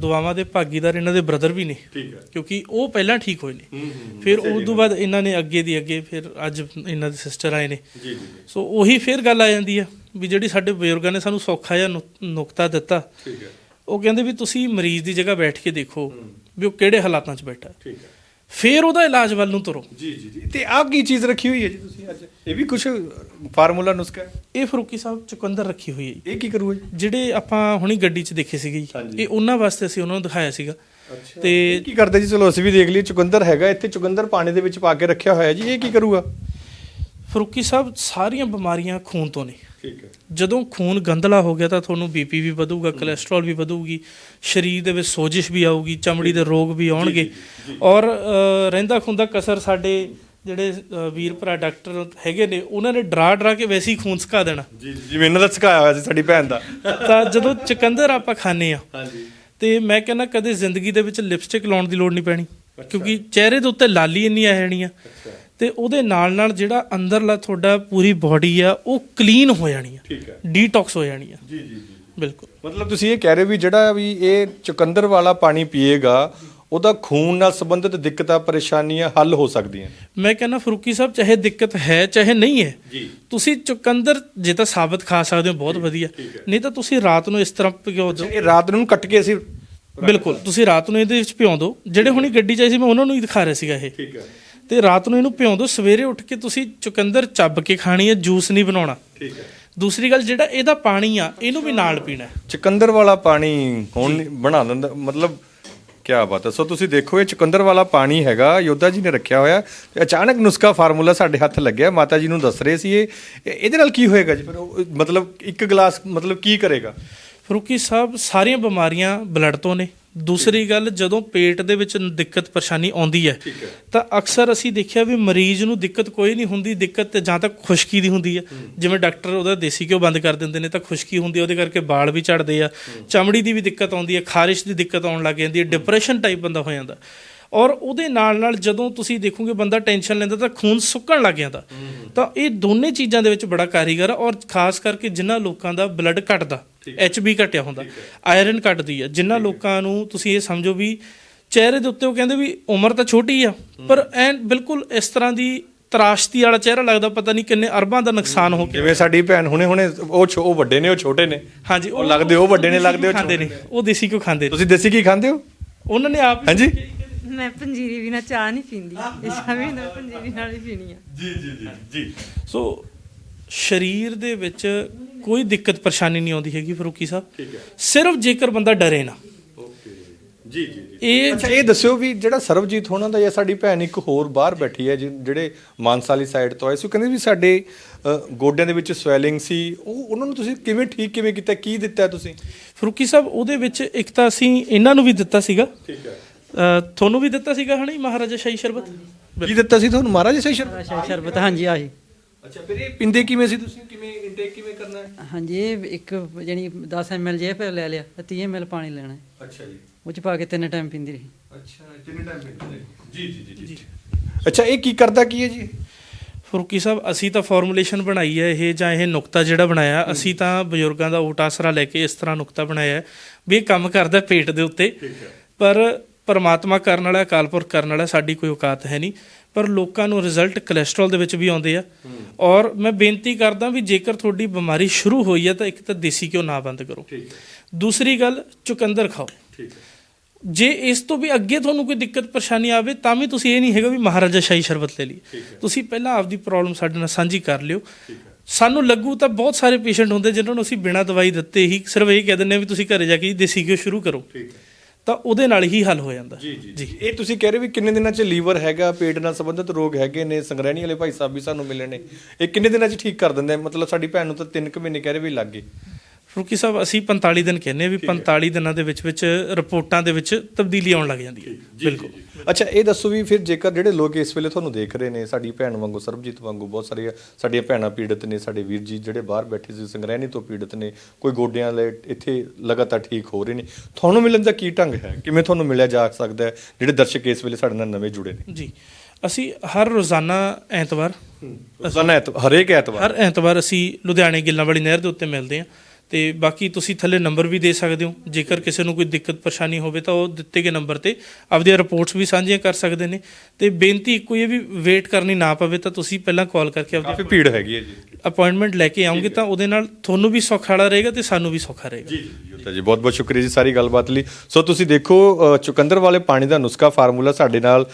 ਦੁਆਵਾਂ ਦੇ ਭਾਗੀਦਾਰ ਇਹਨਾਂ ਦੇ ਬ੍ਰਦਰ ਵੀ ਨੇ। ਠੀਕ ਹੈ। ਕਿਉਂਕਿ ਉਹ ਪਹਿਲਾਂ ਠੀਕ ਹੋਏ ਨੇ। ਫਿਰ ਉਸ ਤੋਂ ਬਾਅਦ ਇਹਨਾਂ ਨੇ ਅੱਗੇ ਦੀ ਅੱਗੇ ਫਿਰ ਅੱਜ ਇਹਨਾਂ ਦੇ ਸਿਸਟਰ ਆਏ ਨੇ। ਜੀ ਜੀ ਸੋ ਉਹੀ ਫਿਰ ਗੱਲ ਆ ਜਾਂਦੀ ਆ ਵੀ ਜਿਹੜੀ ਸਾਡੇ ਬਜ਼ੁਰਗਾਂ ਨੇ ਸਾਨੂੰ ਸੌਖਾ ਜਿਹਾ ਨੁਕ- ਨੁਕਤਾ ਦਿੱਤਾ। ਠੀਕ ਹੈ। ਉਹ ਕਹਿੰਦੇ ਵੀ ਤੁਸੀਂ ਮਰੀਜ਼ ਦੀ ਜਗ੍ਹਾ ਬੈਠ ਕੇ ਦੇਖੋ ਵੀ ਉਹ ਕਿਹੜੇ ਹਾਲਾਤਾਂ 'ਚ ਬੈਠਾ। ਠੀਕ ਹੈ। ਫਿਰ ਉਹਦਾ ਇਲਾਜ ਵੱਲ ਨੂੰ ਤੁਰੋ। ਜੀ ਜੀ ਜੀ। ਤੇ ਆਹ ਕੀ ਚੀਜ਼ ਰੱਖੀ ਹੋਈ ਹੈ ਜੀ ਤੁਸੀਂ ਅੱਜ? ਇਹ ਵੀ ਕੁਝ ਫਾਰਮੂਲਾ ਨੁਸਖਾ ਹੈ? ਇਹ ਫਰੂਕੀ ਸਾਹਿਬ ਚੁਕੰਦਰ ਰੱਖੀ ਹੋਈ ਹੈ ਜੀ। ਇਹ ਕੀ ਕਰੂਗਾ ਜੀ? ਜਿਹੜੇ ਆਪਾਂ ਹੁਣੀ ਗੱਡੀ 'ਚ ਦੇਖੇ ਸੀਗੇ ਜੀ ਇਹ ਉਹਨਾਂ ਵਾਸਤੇ ਅਸੀਂ ਉਹਨਾਂ ਨੂੰ ਦਿਖਾਇਆ ਸੀਗਾ। ਤੇ ਇਹ ਕੀ ਕਰਦੇ ਜੀ? ਚਲੋ ਅਸੀਂ ਵੀ ਦੇਖ ਲਈ ਚੁਕੰਦਰ ਹੈਗਾ ਇੱਥੇ ਚੁਕੰਦਰ ਪਾਣੀ ਦੇ ਵਿੱਚ ਪਾ ਕੇ ਰੱਖਿਆ ਹੋਇਆ ਜੀ। ਇਹ ਕੀ ਕਰੂਗਾ? ਫਰੂਕੀ ਸਾਹਿਬ ਸਾਰੀਆਂ ਬਿਮਾਰੀਆਂ ਖੂਨ ਤੋਂ ਨੇ। ਠੀਕ ਹੈ। ਜਦੋਂ ਖੂਨ ਗੰਦਲਾ ਹੋ ਗਿਆ ਤਾਂ ਤੁਹਾਨੂੰ ਬੀਪੀ ਵੀ ਵਧੂਗਾ ਕੋਲੇਸਟ੍ਰੋਲ ਵੀ ਵਧੂਗੀ ਸਰੀਰ ਦੇ ਵਿੱਚ ਸੋਜਿਸ਼ ਵੀ ਆਊਗੀ ਚਮੜੀ ਦੇ ਰੋਗ ਵੀ ਆਉਣਗੇ। ਔਰ ਰਹਿੰਦਾ ਖੁੰਦਾ ਕਸਰ ਸਾਡੇ ਜਿਹੜੇ ਵੀਰ ਭਰਾ ਡਾਕਟਰ ਹੈਗੇ ਨੇ ਉਹਨਾਂ ਨੇ ਡਰਾ ਡਰਾ ਕੇ ਵੈਸੇ ਹੀ ਖੂਨ ਸੁਕਾ ਦੇਣਾ। ਜੀ ਜਿਵੇਂ ਇਹਨਾਂ ਦਾ ਸਿਖਾਇਆ ਹੋਇਆ ਸੀ ਸਾਡੀ ਭੈਣ ਦਾ। ਤਾਂ ਜਦੋਂ ਚੁਕੰਦਰ ਆਪਾਂ ਖਾਂਦੇ ਆ ਹਾਂਜੀ। ਤੇ ਮੈਂ ਕਹਿੰਦਾ ਕਦੇ ਜ਼ਿੰਦਗੀ ਦੇ ਵਿੱਚ ਲਿਪਸਟਿਕ ਲਾਉਣ ਦੀ ਲੋੜ ਨਹੀਂ ਪੈਣੀ ਕਿਉਂਕਿ ਚਿਹਰੇ ਦੇ ਉੱਤੇ ਲਾਲੀ ਇੰਨੀ ਆ ਜਾਣੀ ਆ ਤੇ ਉਹਦੇ ਨਾਲ ਨਾਲ ਜਿਹੜਾ ਅੰਦਰਲਾ ਤੁਹਾਡਾ ਪੂਰੀ ਬਾਡੀ ਆ ਉਹ ਕਲੀਨ ਹੋ ਜਾਣੀ ਆ। ਠੀਕ ਹੈ ਡੀਟੌਕਸ ਹੋ ਜਾਣੀ ਆ। ਜੀ ਜੀ ਜੀ। ਬਿਲਕੁਲ। ਮਤਲਬ ਤੁਸੀਂ ਇਹ ਕਹਿ ਰਹੇ ਹੋ ਵੀ ਜਿਹੜਾ ਵੀ ਇਹ ਚੁਕੰਦਰ ਵਾਲਾ ਪਾਣੀ ਪੀਏਗਾ ਉਹਦਾ ਖੂਨ ਨਾਲ ਸੰਬੰਧਿਤ ਦਿੱਕਤਾਂ ਪਰੇਸ਼ਾਨੀਆਂ ਹੱਲ ਹੋ ਸਕਦੀਆਂ ਮੈਂ ਕਹਿੰਦਾ ਫਰੂਕੀ ਸਾਹਿਬ ਚਾਹੇ ਦਿੱਕਤ ਹੈ ਚਾਹੇ ਨਹੀਂ ਹੈ ਜੀ। ਤੁਸੀਂ ਚੁਕੰਦਰ ਜੇ ਤਾਂ ਸਾਬਤ ਖਾ ਸਕਦੇ ਹੋ ਬਹੁਤ ਵਧੀਆ। ਨਹੀਂ ਤਾਂ ਤੁਸੀਂ ਰਾਤ ਨੂੰ ਇਸ ਤਰ੍ਹਾਂ ਭਿਓ ਦਿਓ। ਇਹ ਰਾਤ ਨੂੰ ਕੱਟ ਕੇ ਅਸੀਂ ਬਿਲਕੁਲ ਤੁਸੀਂ ਰਾਤ ਨੂੰ ਇਹਦੇ ਵਿੱਚ ਭਿਓ ਦਿਓ। ਜਿਹੜੇ ਹੁਣੀ ਗੱਡੀ 'ਚ ਆਏ ਸੀ ਮੈਂ ਉਹਨਾਂ ਨੂੰ ਹੀ ਦਿਖਾ ਰਿਹਾ ਸੀਗਾ ਇਹ। ਠੀਕ ਹੈ। ਤੇ ਰਾਤ ਨੂੰ ਇਹਨੂੰ ਭਿਓ ਦਿਓ ਸਵੇਰੇ ਉੱਠ ਕੇ ਤੁਸੀਂ ਚੁਕੰਦਰ ਚੱਬ ਕੇ ਖਾਣੀ ਹੈ ਜੂਸ ਨਹੀਂ ਬਣਾਉਣਾ। ਠੀਕ ਹੈ। ਦੂਸਰੀ ਗੱਲ ਜਿਹੜਾ ਇਹਦਾ ਪਾਣੀ ਆ ਇਹਨੂੰ ਵੀ ਨਾਲ ਪੀਣਾ ਹੈ। ਚੁਕੰਦਰ ਵਾਲਾ ਪਾਣੀ ਹੁਣ ਬਣਾ ਦਿੰਦਾ? ਮਤਲਬ ਕੀ ਬਾਤ ਹੈ। ਸੋ ਤੁਸੀਂ ਦੇਖੋ ਇਹ ਚੁਕੰਦਰ ਵਾਲਾ ਪਾਣੀ ਹੈਗਾ ਯੋਧਾ ਜੀ ਨੇ ਰੱਖਿਆ ਹੋਇਆ। ਤੇ ਅਚਾਨਕ ਨੁਸਖਾ ਫਾਰਮੂਲਾ ਸਾਡੇ ਹੱਥ ਲੱਗਿਆ ਮਾਤਾ ਜੀ ਨੂੰ ਦੱਸ ਰਹੇ ਸੀ ਇਹ। ਇਹ- ਇਹਦੇ ਨਾਲ ਕੀ ਹੋਏਗਾ ਜੀ? ਫਿਰ ਮਤਲਬ ਇੱਕ ਗਲਾਸ ਮਤਲਬ ਕੀ ਕਰੇਗਾ? ਫਰੂਕੀ ਸਾਹਿਬ ਸਾਰੀਆਂ ਬਿਮਾਰੀਆਂ ਬਲੱਡ ਤੋਂ ਨੇ। ਦੂਸਰੀ ਗੱਲ ਜਦੋਂ ਪੇਟ ਦੇ ਵਿੱਚ ਦਿੱਕਤ ਪਰੇਸ਼ਾਨੀ ਆਉਂਦੀ ਹੈ ਤਾਂ ਅਕਸਰ ਅਸੀਂ ਦੇਖਿਆ ਵੀ ਮਰੀਜ਼ ਨੂੰ ਦਿੱਕਤ ਕੋਈ ਨਹੀਂ ਹੁੰਦੀ ਦਿੱਕਤ ਤੇ ਜਾਂ ਤਾਂ ਖੁਸ਼ਕੀ ਦੀ ਹੁੰਦੀ ਹੈ। ਜਿਵੇਂ ਡਾਕਟਰ ਉਹਦਾ ਦੇਸੀ ਘਿਓ ਬੰਦ ਕਰ ਦਿੰਦੇ ਨੇ ਤਾਂ ਖੁਸ਼ਕੀ ਹੁੰਦੀ ਹੈ ਉਹਦੇ ਕਰਕੇ ਵਾਲ ਵੀ ਝੜਦੇ ਆ ਚਮੜੀ ਦੀ ਵੀ ਦਿੱਕਤ ਆਉਂਦੀ ਹੈ ਖਾਰਿਸ਼ ਦੀ ਦਿੱਕਤ ਆਉਣ ਲੱਗ ਜਾਂਦੀ ਹੈ ਡਿਪਰੈਸ਼ਨ ਟਾਈਪ ਬੰਦਾ ਹੋ ਜਾਂਦਾ। ਔਰ ਉਹਦੇ ਨਾਲ ਨਾਲ ਜਦੋਂ ਤੁਸੀਂ ਦੇਖੋਗੇ ਬੰਦਾ ਟੈਨਸ਼ਨ ਲੈਂਦਾ ਤਾਂ ਖੂਨ ਸੁੱਕਣ ਲੱਗ ਜਾਂਦਾ। ਤਾਂ ਇਹ ਦੋਨੇ ਚੀਜ਼ਾਂ ਦੇ ਵਿੱਚ ਬੜਾ ਕਾਰੀਗਰ ਆ ਔਰ ਖਾਸ ਕਰਕੇ ਜਿਨ੍ਹਾਂ ਲੋਕਾਂ ਦਾ ਬਲੱਡ ਘਟਦਾ ਐਚਬੀ ਘਟਿਆ ਹੁੰਦਾ ਆਇਰਨ ਘਟਦੀ ਆ। ਜਿਨ੍ਹਾਂ ਲੋਕਾਂ ਨੂੰ ਤੁਸੀਂ ਇਹ ਸਮਝੋ ਵੀ ਚਿਹਰੇ ਦੇ ਉੱਤੇ ਉਹ ਕਹਿੰਦੇ ਵੀ ਉਮਰ ਤਾਂ ਛੋਟੀ ਆ ਪਰ ਐਨ ਬਿਲਕੁਲ ਇਸ ਤਰ੍ਹਾਂ ਦੀ ਤਰਾਸ਼ਤੀ ਵਾਲਾ ਚਿਹਰਾ ਲੱਗਦਾ ਪਤਾ ਨਹੀਂ ਕਿੰਨੇ ਅਰਬਾਂ ਦਾ ਨੁਕਸਾਨ ਹੋ ਗਿਆ। ਜਿਵੇਂ ਸਾਡੀ ਭੈਣ ਹੁਣੇ ਹੁਣੇ ਉਹ ਉਹ ਵੱਡੇ ਨੇ ਉਹ ਛੋਟੇ ਨੇ। ਹਾਂਜੀ ਉਹ ਲੱਗਦੇ ਉਹ ਵੱਡੇ ਨੇ ਲੱਗਦੇ ਉਹ ਛੋਟੇ ਨੇ। ਉਹ ਦੇਸੀ ਕਿਉਂ ਖਾਂਦੇ ਤੁਸੀਂ ਦੇਸੀ ਕੀ ਖਾਂਦੇ ਹੋ? ਉਹਨਾਂ ਨੇ ਆਪ ਹਾਂਜੀ। ਮੈਂ ਪੰਜੀਰੀ ਬਿਨਾ ਚਾਹ ਨਹੀਂ ਪੀਂਦੀ। ਇਹ ਸ਼ਾਮੀ ਨਾਲ ਪੰਜੀਰੀ ਨਾਲ ਹੀ ਪੀਣੀ ਆ। ਜੀ ਜੀ ਜੀ ਜੀ। ਸੋ ਸਰੀਰ ਦੇ ਵਿੱਚ ਕੋਈ ਦਿੱਕਤ ਪਰੇਸ਼ਾਨੀ ਨਹੀਂ ਆਉਂਦੀ ਹੈਗੀ ਫਰੂਕੀ ਸਾਹਿਬ। ਠੀਕ ਹੈ। ਸਿਰਫ ਜੇਕਰ ਬੰਦਾ ਡਰੇ ਨਾ। ਜੀ ਜੀ ਜੀ। ਇਹ ਅੱਛਾ ਇਹ ਦੱਸਿਓ ਵੀ ਜਿਹੜਾ ਸਰਬਜੀਤ ਹੋਣਾ ਦਾ ਜਾਂ ਸਾਡੀ ਭੈਣ ਇੱਕ ਹੋਰ ਬਾਹਰ ਬੈਠੀ ਹੈ ਜਿ- ਜਿਹੜੇ ਮਾਨਸਾ ਵਾਲੀ ਸਾਈਡ ਤੋਂ ਆਏ ਸੀ ਉਹ ਕਹਿੰਦੇ ਵੀ ਸਾਡੇ ਅ, ਗੋਡਿਆਂ ਦੇ ਵਿੱਚ ਸਵੈਲਿੰਗ ਸੀ। ਉਹ ਉਹਨਾਂ ਨੂੰ ਤੁਸੀਂ ਕਿਵੇਂ ਠੀਕ ਕਿਵੇਂ ਕੀਤਾ? ਕੀ ਦਿੱਤਾ ਤੁਸੀਂ? ਫਰੂਕੀ ਸਾਹਿਬ ਉਹਦੇ ਵਿੱਚ ਇੱਕ ਤਾਂ ਅਸੀਂ ਇਹਨਾਂ ਨੂੰ ਵੀ ਦਿੱਤਾ ਸੀਗਾ। ਠੀਕ ਹੈ। ਤੁਹਾਨੂੰ ਵੀ ਦਿੱਤਾ ਸੀਗਾ ਹਣੀ ਮਹਾਰਾਜਾ ਸ਼ਾਹੀ ਸ਼ਰਬਤ? ਕੀ ਦਿੱਤਾ ਸੀ ਤੁਹਾਨੂੰ ਮਹਾਰਾਜ ਸਹੀ ਸ਼ਰ ਸ਼ਾਹੀ ਸ਼ਰਬਤ ਹਾਂਜੀ ਆਹੀ। ਅੱਛਾ ਫਿਰ ਇਹ ਪਿੰਦੇ ਕਿਵੇਂ ਸੀ ਤੁਸੀਂ? ਕਿਵੇਂ ਇਨਟੇਕ ਕਿਵੇਂ ਕਰਨਾ ਹੈ? ਹਾਂਜੀ ਇਹ ਇੱਕ ਜਾਨੀ 10 ml ਜੇ ਫਿਰ ਲੈ ਲਿਆ ਤੇ 30 ml ਪਾਣੀ ਲੈਣਾ ਹੈ। ਅੱਛਾ ਜੀ। ਉਹ ਚ ਪਾ ਕੇ ਤਿੰਨ ਟਾਈਮ ਪੀਂਦੀ ਰਹੀ। ਅੱਛਾ ਕਿੰਨੇ ਟਾਈਮ ਪੀਂਦੇ ਜੀ ਜੀ ਜੀ ਜੀ ਅੱਛਾ ਇਹ ਕੀ ਕਰਦਾ ਕੀ ਹੈ ਜੀ? ਫਰੂਕੀ ਸਾਹਿਬ ਅਸੀਂ ਤਾਂ ਫਾਰਮੂਲੇਸ਼ਨ ਬਣਾਈ ਹੈ ਇਹ ਜਾਂ ਇਹ ਨੁਕਤਾ ਜਿਹੜਾ ਬਣਾਇਆ ਅਸੀਂ ਤਾਂ ਬਜ਼ੁਰਗਾਂ ਦਾ ਓਟ ਆਸਰਾ ਲੈ ਕੇ ਇਸ ਤਰ੍ਹਾਂ ਨੁਕਤਾ ਬਣਾਇਆ ਹੈ ਵੀ ਇਹ ਕੰਮ ਕਰਦਾ ਪੇਟ ਦੇ ਉੱਤੇ। ਪਰ ਪਰਮਾਤਮਾ ਕਰਨ ਵਾਲਾ ਅਕਾਲ ਪੁਰਖ ਕਰਨ ਵਾਲਾ ਸਾਡੀ ਕੋਈ ਔਕਾਤ ਹੈ ਨਹੀਂ। ਪਰ ਲੋਕਾਂ ਨੂੰ ਰਿਜ਼ਲਟ ਕੋਲੇਸਟ੍ਰੋਲ ਦੇ ਵਿੱਚ ਵੀ ਆਉਂਦੇ ਆ। ਔਰ ਮੈਂ ਬੇਨਤੀ ਕਰਦਾ ਵੀ ਜੇਕਰ ਤੁਹਾਡੀ ਬਿਮਾਰੀ ਸ਼ੁਰੂ ਹੋਈ ਹੈ ਤਾਂ ਇੱਕ ਤਾਂ ਦੇਸੀ ਘਿਓ ਨਾ ਬੰਦ ਕਰੋ। ਦੂਸਰੀ ਗੱਲ ਚੁਕੰਦਰ ਖਾਓ। ਜੇ ਇਸ ਤੋਂ ਵੀ ਅੱਗੇ ਤੁਹਾਨੂੰ ਕੋਈ ਦਿੱਕਤ ਪਰੇਸ਼ਾਨੀ ਆਵੇ ਤਾਂ ਵੀ ਤੁਸੀਂ ਇਹ ਨਹੀਂ ਹੈਗਾ ਵੀ ਮਹਾਰਾਜਾ ਸ਼ਾਹੀ ਸ਼ਰਬਤ ਲੈ ਲਈ। ਤੁਸੀਂ ਪਹਿਲਾਂ ਆਪਦੀ ਪ੍ਰੋਬਲਮ ਸਾਡੇ ਨਾਲ ਸਾਂਝੀ ਕਰ ਲਿਓ। ਸਾਨੂੰ ਲੱਗੂ ਤਾਂ ਬਹੁਤ ਸਾਰੇ ਪੇਸ਼ੈਂਟ ਹੁੰਦੇ ਜਿਨ੍ਹਾਂ ਨੂੰ ਅਸੀਂ ਬਿਨਾਂ ਦਵਾਈ ਦਿੱਤੇ ਹੀ ਸਿਰਫ ਇਹ ਕਹਿ ਦਿੰਦੇ ਆ ਵੀ ਤੁਸੀਂ ਘਰੇ ਜਾ ਕੇ ਦੇਸੀ ਘਿਓ ਸ਼ੁਰੂ ਕਰੋ। ਤਾਂ ਉਹਦੇ ਨਾਲ ਹੀ ਹੱਲ ਹੋ ਜਾਂਦਾ। ਜੀ ਜੀ ਇਹ ਤੁਸੀਂ ਕਹਿ ਰਹੇ ਵੀ ਕਿੰਨੇ ਦਿਨਾਂ 'ਚ ਲੀਵਰ ਹੈਗਾ ਪੇਟ ਨਾਲ ਸੰਬੰਧਿਤ ਰੋਗ ਹੈਗੇ ਨੇ ਸੰਗਰੈਣੀ ਵਾਲੇ ਭਾਈ ਸਾਹਿਬ ਵੀ ਸਾਨੂੰ ਮਿਲੇ ਨੇ। ਇਹ ਕਿੰਨੇ ਦਿਨਾਂ 'ਚ ਠੀਕ ਕਰ ਦਿੰਦੇ ਆ? ਮਤਲਬ ਸਾਡੀ ਭੈਣ ਨੂੰ ਤਾਂ 3 ਕੁ ਮਹੀਨੇ ਕਹਿ ਰਹੇ ਵੀ ਲੱਗ ਗਏ। ਫਰੂਕੀ ਸਾਹਿਬ ਅਸੀਂ 45 ਦਿਨ ਕਹਿੰਦੇ ਆ ਵੀ 45 ਦਿਨਾਂ ਦੇ ਵਿੱਚ ਵਿੱਚ ਰਿਪੋਰਟਾਂ ਦੇ ਵਿੱਚ ਤਬਦੀਲੀ ਆਉਣ ਲੱਗ ਜਾਂਦੀ ਹੈ। ਬਿਲਕੁਲ। ਅੱਛਾ ਇਹ ਦੱਸੋ ਵੀ ਫਿਰ ਜੇਕਰ ਜਿਹੜੇ ਲੋਕ ਇਸ ਵੇਲੇ ਤੁਹਾਨੂੰ ਦੇਖ ਰਹੇ ਨੇ ਸਾਡੀ ਭੈਣ ਵਾਂਗੂ ਸਰਬਜੀਤ ਵਾਂਗੂ ਬਹੁਤ ਸਾਰੀਆਂ ਸਾਡੀਆਂ ਭੈਣਾਂ ਪੀੜਤ ਨੇ ਸਾਡੇ ਵੀਰ ਜੀ ਜਿਹੜੇ ਬਾਹਰ ਬੈਠੇ ਸੀ ਸੰਗਰੈਣੀ ਤੋਂ ਪੀੜਤ ਨੇ ਕੋਈ ਗੋਡਿਆਂ ਲਈ ਇੱਥੇ ਲਗਾਤਾਰ ਠੀਕ ਹੋ ਰਹੇ ਨੇ। ਤੁਹਾਨੂੰ ਮਿਲਣ ਦਾ ਕੀ ਢੰਗ ਹੈ? ਕਿਵੇਂ ਤੁਹਾਨੂੰ ਮਿਲਿਆ ਜਾ ਸਕਦਾ ਹੈ? ਜਿਹੜੇ ਦਰਸ਼ਕ ਇਸ ਵੇਲੇ ਸਾਡੇ ਨਾਲ ਨਵੇਂ ਜੁੜੇ ਨੇ। ਜੀ ਅਸੀਂ ਹਰ ਰੋਜ਼ਾਨਾ ਐਤਵਾਰ ਰੋਜ਼ਾਨਾ ਹਰੇਕ ਐਤਵਾਰ? ਹਰ ਐਤਵਾਰ ਅਸੀਂ ਲੁਧਿਆਣੇ ਗਿੱਲਾਂ ਵਾਲੀ ਨਹਿਰ ਦੇ ਉੱਤੇ ਮਿਲਦੇ ਹਾਂ। ਤੇ ਬਾਕੀ ਤੁਸੀਂ ਥੱਲੇ ਨੰਬਰ ਵੀ ਦੇ ਸਕਦੇ ਹੋ। ਜੇਕਰ ਕਿਸੇ ਨੂੰ ਕੋਈ ਦਿੱਕਤ ਪਰੇਸ਼ਾਨੀ ਹੋਵੇ ਤਾਂ ਉਹ ਦਿੱਤੇ ਗਏ ਨੰਬਰ ਤੇ। ਆਪਦੀਆਂ ਰਿਪੋਰਟਸ ਵੀ ਸਾਂਝੀਆਂ ਕਰ ਸਕਦੇ ਨੇ। ਤੇ ਬੇਨਤੀ ਇੱਕੋ ਹੀ ਹੈ ਵੀ ਵੇਟ ਕਰਨੀ ਨਾ ਪਵੇ ਤਾਂ ਤੁਸੀਂ ਪਹਿਲਾਂ ਕਾਲ ਕਰਕੇ ਕਾਫੀ ਆਪਦੀ ਭੀੜ ਹੈਗੀ ਹੈ ਜੀ। ਅਪਾਇੰਟਮੈਂਟ ਲੈ ਕੇ ਆਉਂਗੇ ਤਾਂ ਉਹਦੇ ਨਾਲ ਤੁਹਾਨੂੰ ਵੀ ਸੌਖਾ ਰਹੇਗਾ ਤੇ ਸਾਨੂੰ ਵੀ ਸੌਖਾ ਰਹੇਗਾ। ਜੀ ਜੀ ਬਹੁਤ ਬਹੁਤ ਸ਼ੁਕਰੀਆ ਜੀ ਸਾਰੀ ਗੱਲਬਾਤ ਲਈ। ਸੋ ਤੁਸੀਂ ਦੇਖੋ ਚੁਕੰਦਰ ਵਾਲੇ ਪਾਣੀ ਦਾ ਨੁਸਖਾ ਫਾਰਮੂਲਾ ਸਾਡੇ ਨਾਲ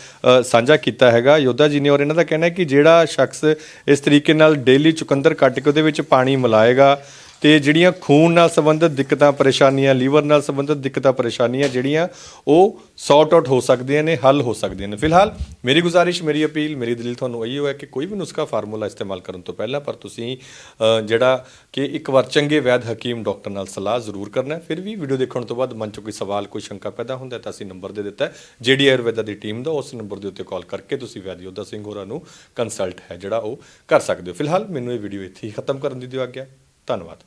ਸਾਂਝਾ ਕੀਤਾ ਹੈਗਾ। ਯੋਧਾ ਜੀ ਨੇ ਔਰ ਇਹਨਾਂ ਦਾ ਕਹਿਣਾ ਹੈ ਕਿ ਜਿਹੜਾ ਸ਼ਖਸ ਇਸ ਤਰੀਕੇ ਨਾਲ ਡੇਲੀ ਚੁਕੰਦਰ ਕੱਟ ਕੇ ਉਹਦੇ ਵਿੱਚ ਪਾਣੀ ਮਿਲਾਏਗਾ ਤੇ ਜਿਹੜੀਆਂ ਖੂਨ ਨਾਲ ਸੰਬੰਧਿਤ ਦਿੱਕਤਾਂ, ਪਰੇਸ਼ਾਨੀਆਂ, ਲੀਵਰ ਨਾਲ ਸੰਬੰਧਿਤ ਦਿੱਕਤਾਂ, ਪਰੇਸ਼ਾਨੀਆਂ ਜਿਹੜੀਆਂ, ਉਹ ਸੌਟ ਆਊਟ ਹੋ ਸਕਦੀਆਂ ਨੇ, ਹੱਲ ਹੋ ਸਕਦੀਆਂ ਨੇ। ਫਿਲਹਾਲ ਮੇਰੀ ਗੁਜ਼ਾਰਿਸ਼, ਮੇਰੀ ਅਪੀਲ, ਮੇਰੀ ਦਲੀਲ ਤੁਹਾਨੂੰ ਇਹੀ ਹੈ ਕਿ ਕੋਈ ਵੀ ਨੁਸਖਾ ਫਾਰਮੂਲਾ ਇਸਤੇਮਾਲ ਕਰਨ ਤੋਂ ਪਹਿਲਾਂ, ਪਰ ਤੁਸੀਂ ਜਿਹੜਾ ਕਿ ਇੱਕ ਵਾਰ ਚੰਗੇ ਵੈਦ ਹਕੀਮ ਡਾਕਟਰ ਨਾਲ ਸਲਾਹ ਜ਼ਰੂਰ ਕਰਨਾ ਫਿਰ ਵੀ ਵੀਡੀਓ ਦੇਖਣ ਤੋਂ ਬਾਅਦ ਮਨ 'ਚ ਕੋਈ ਸਵਾਲ, ਕੋਈ ਸ਼ੰਕਾ ਪੈਦਾ ਹੁੰਦਾ ਤਾਂ ਅਸੀਂ ਨੰਬਰ ਦੇ ਦਿੱਤਾ ਹੈ। ਜਿਹੜੀ ਆਯੁਰਵੇਦਾ ਦੀ ਟੀਮ ਦਾ, ਉਸ ਨੰਬਰ ਦੇ ਉੱਤੇ ਕਾਲ ਕਰਕੇ ਤੁਸੀਂ ਵੈਦ ਯੋਧਾ ਸਿੰਘ ਹੋਰਾਂ ਨੂੰ ਕੰਸਲਟ ਹੈ ਜਿਹੜਾ ਉਹ ਕਰ ਸਕਦੇ ਹੋ। ਫਿਲਹਾਲ ਮੈਨੂੰ ਇਹ ਵੀਡੀਓ ਇੱਥੇ ਹੀ ਖਤਮ ਕਰਨ ਦੀ ਦਿਓ ਆਗਿਆ। ਧੰਨਵਾਦ।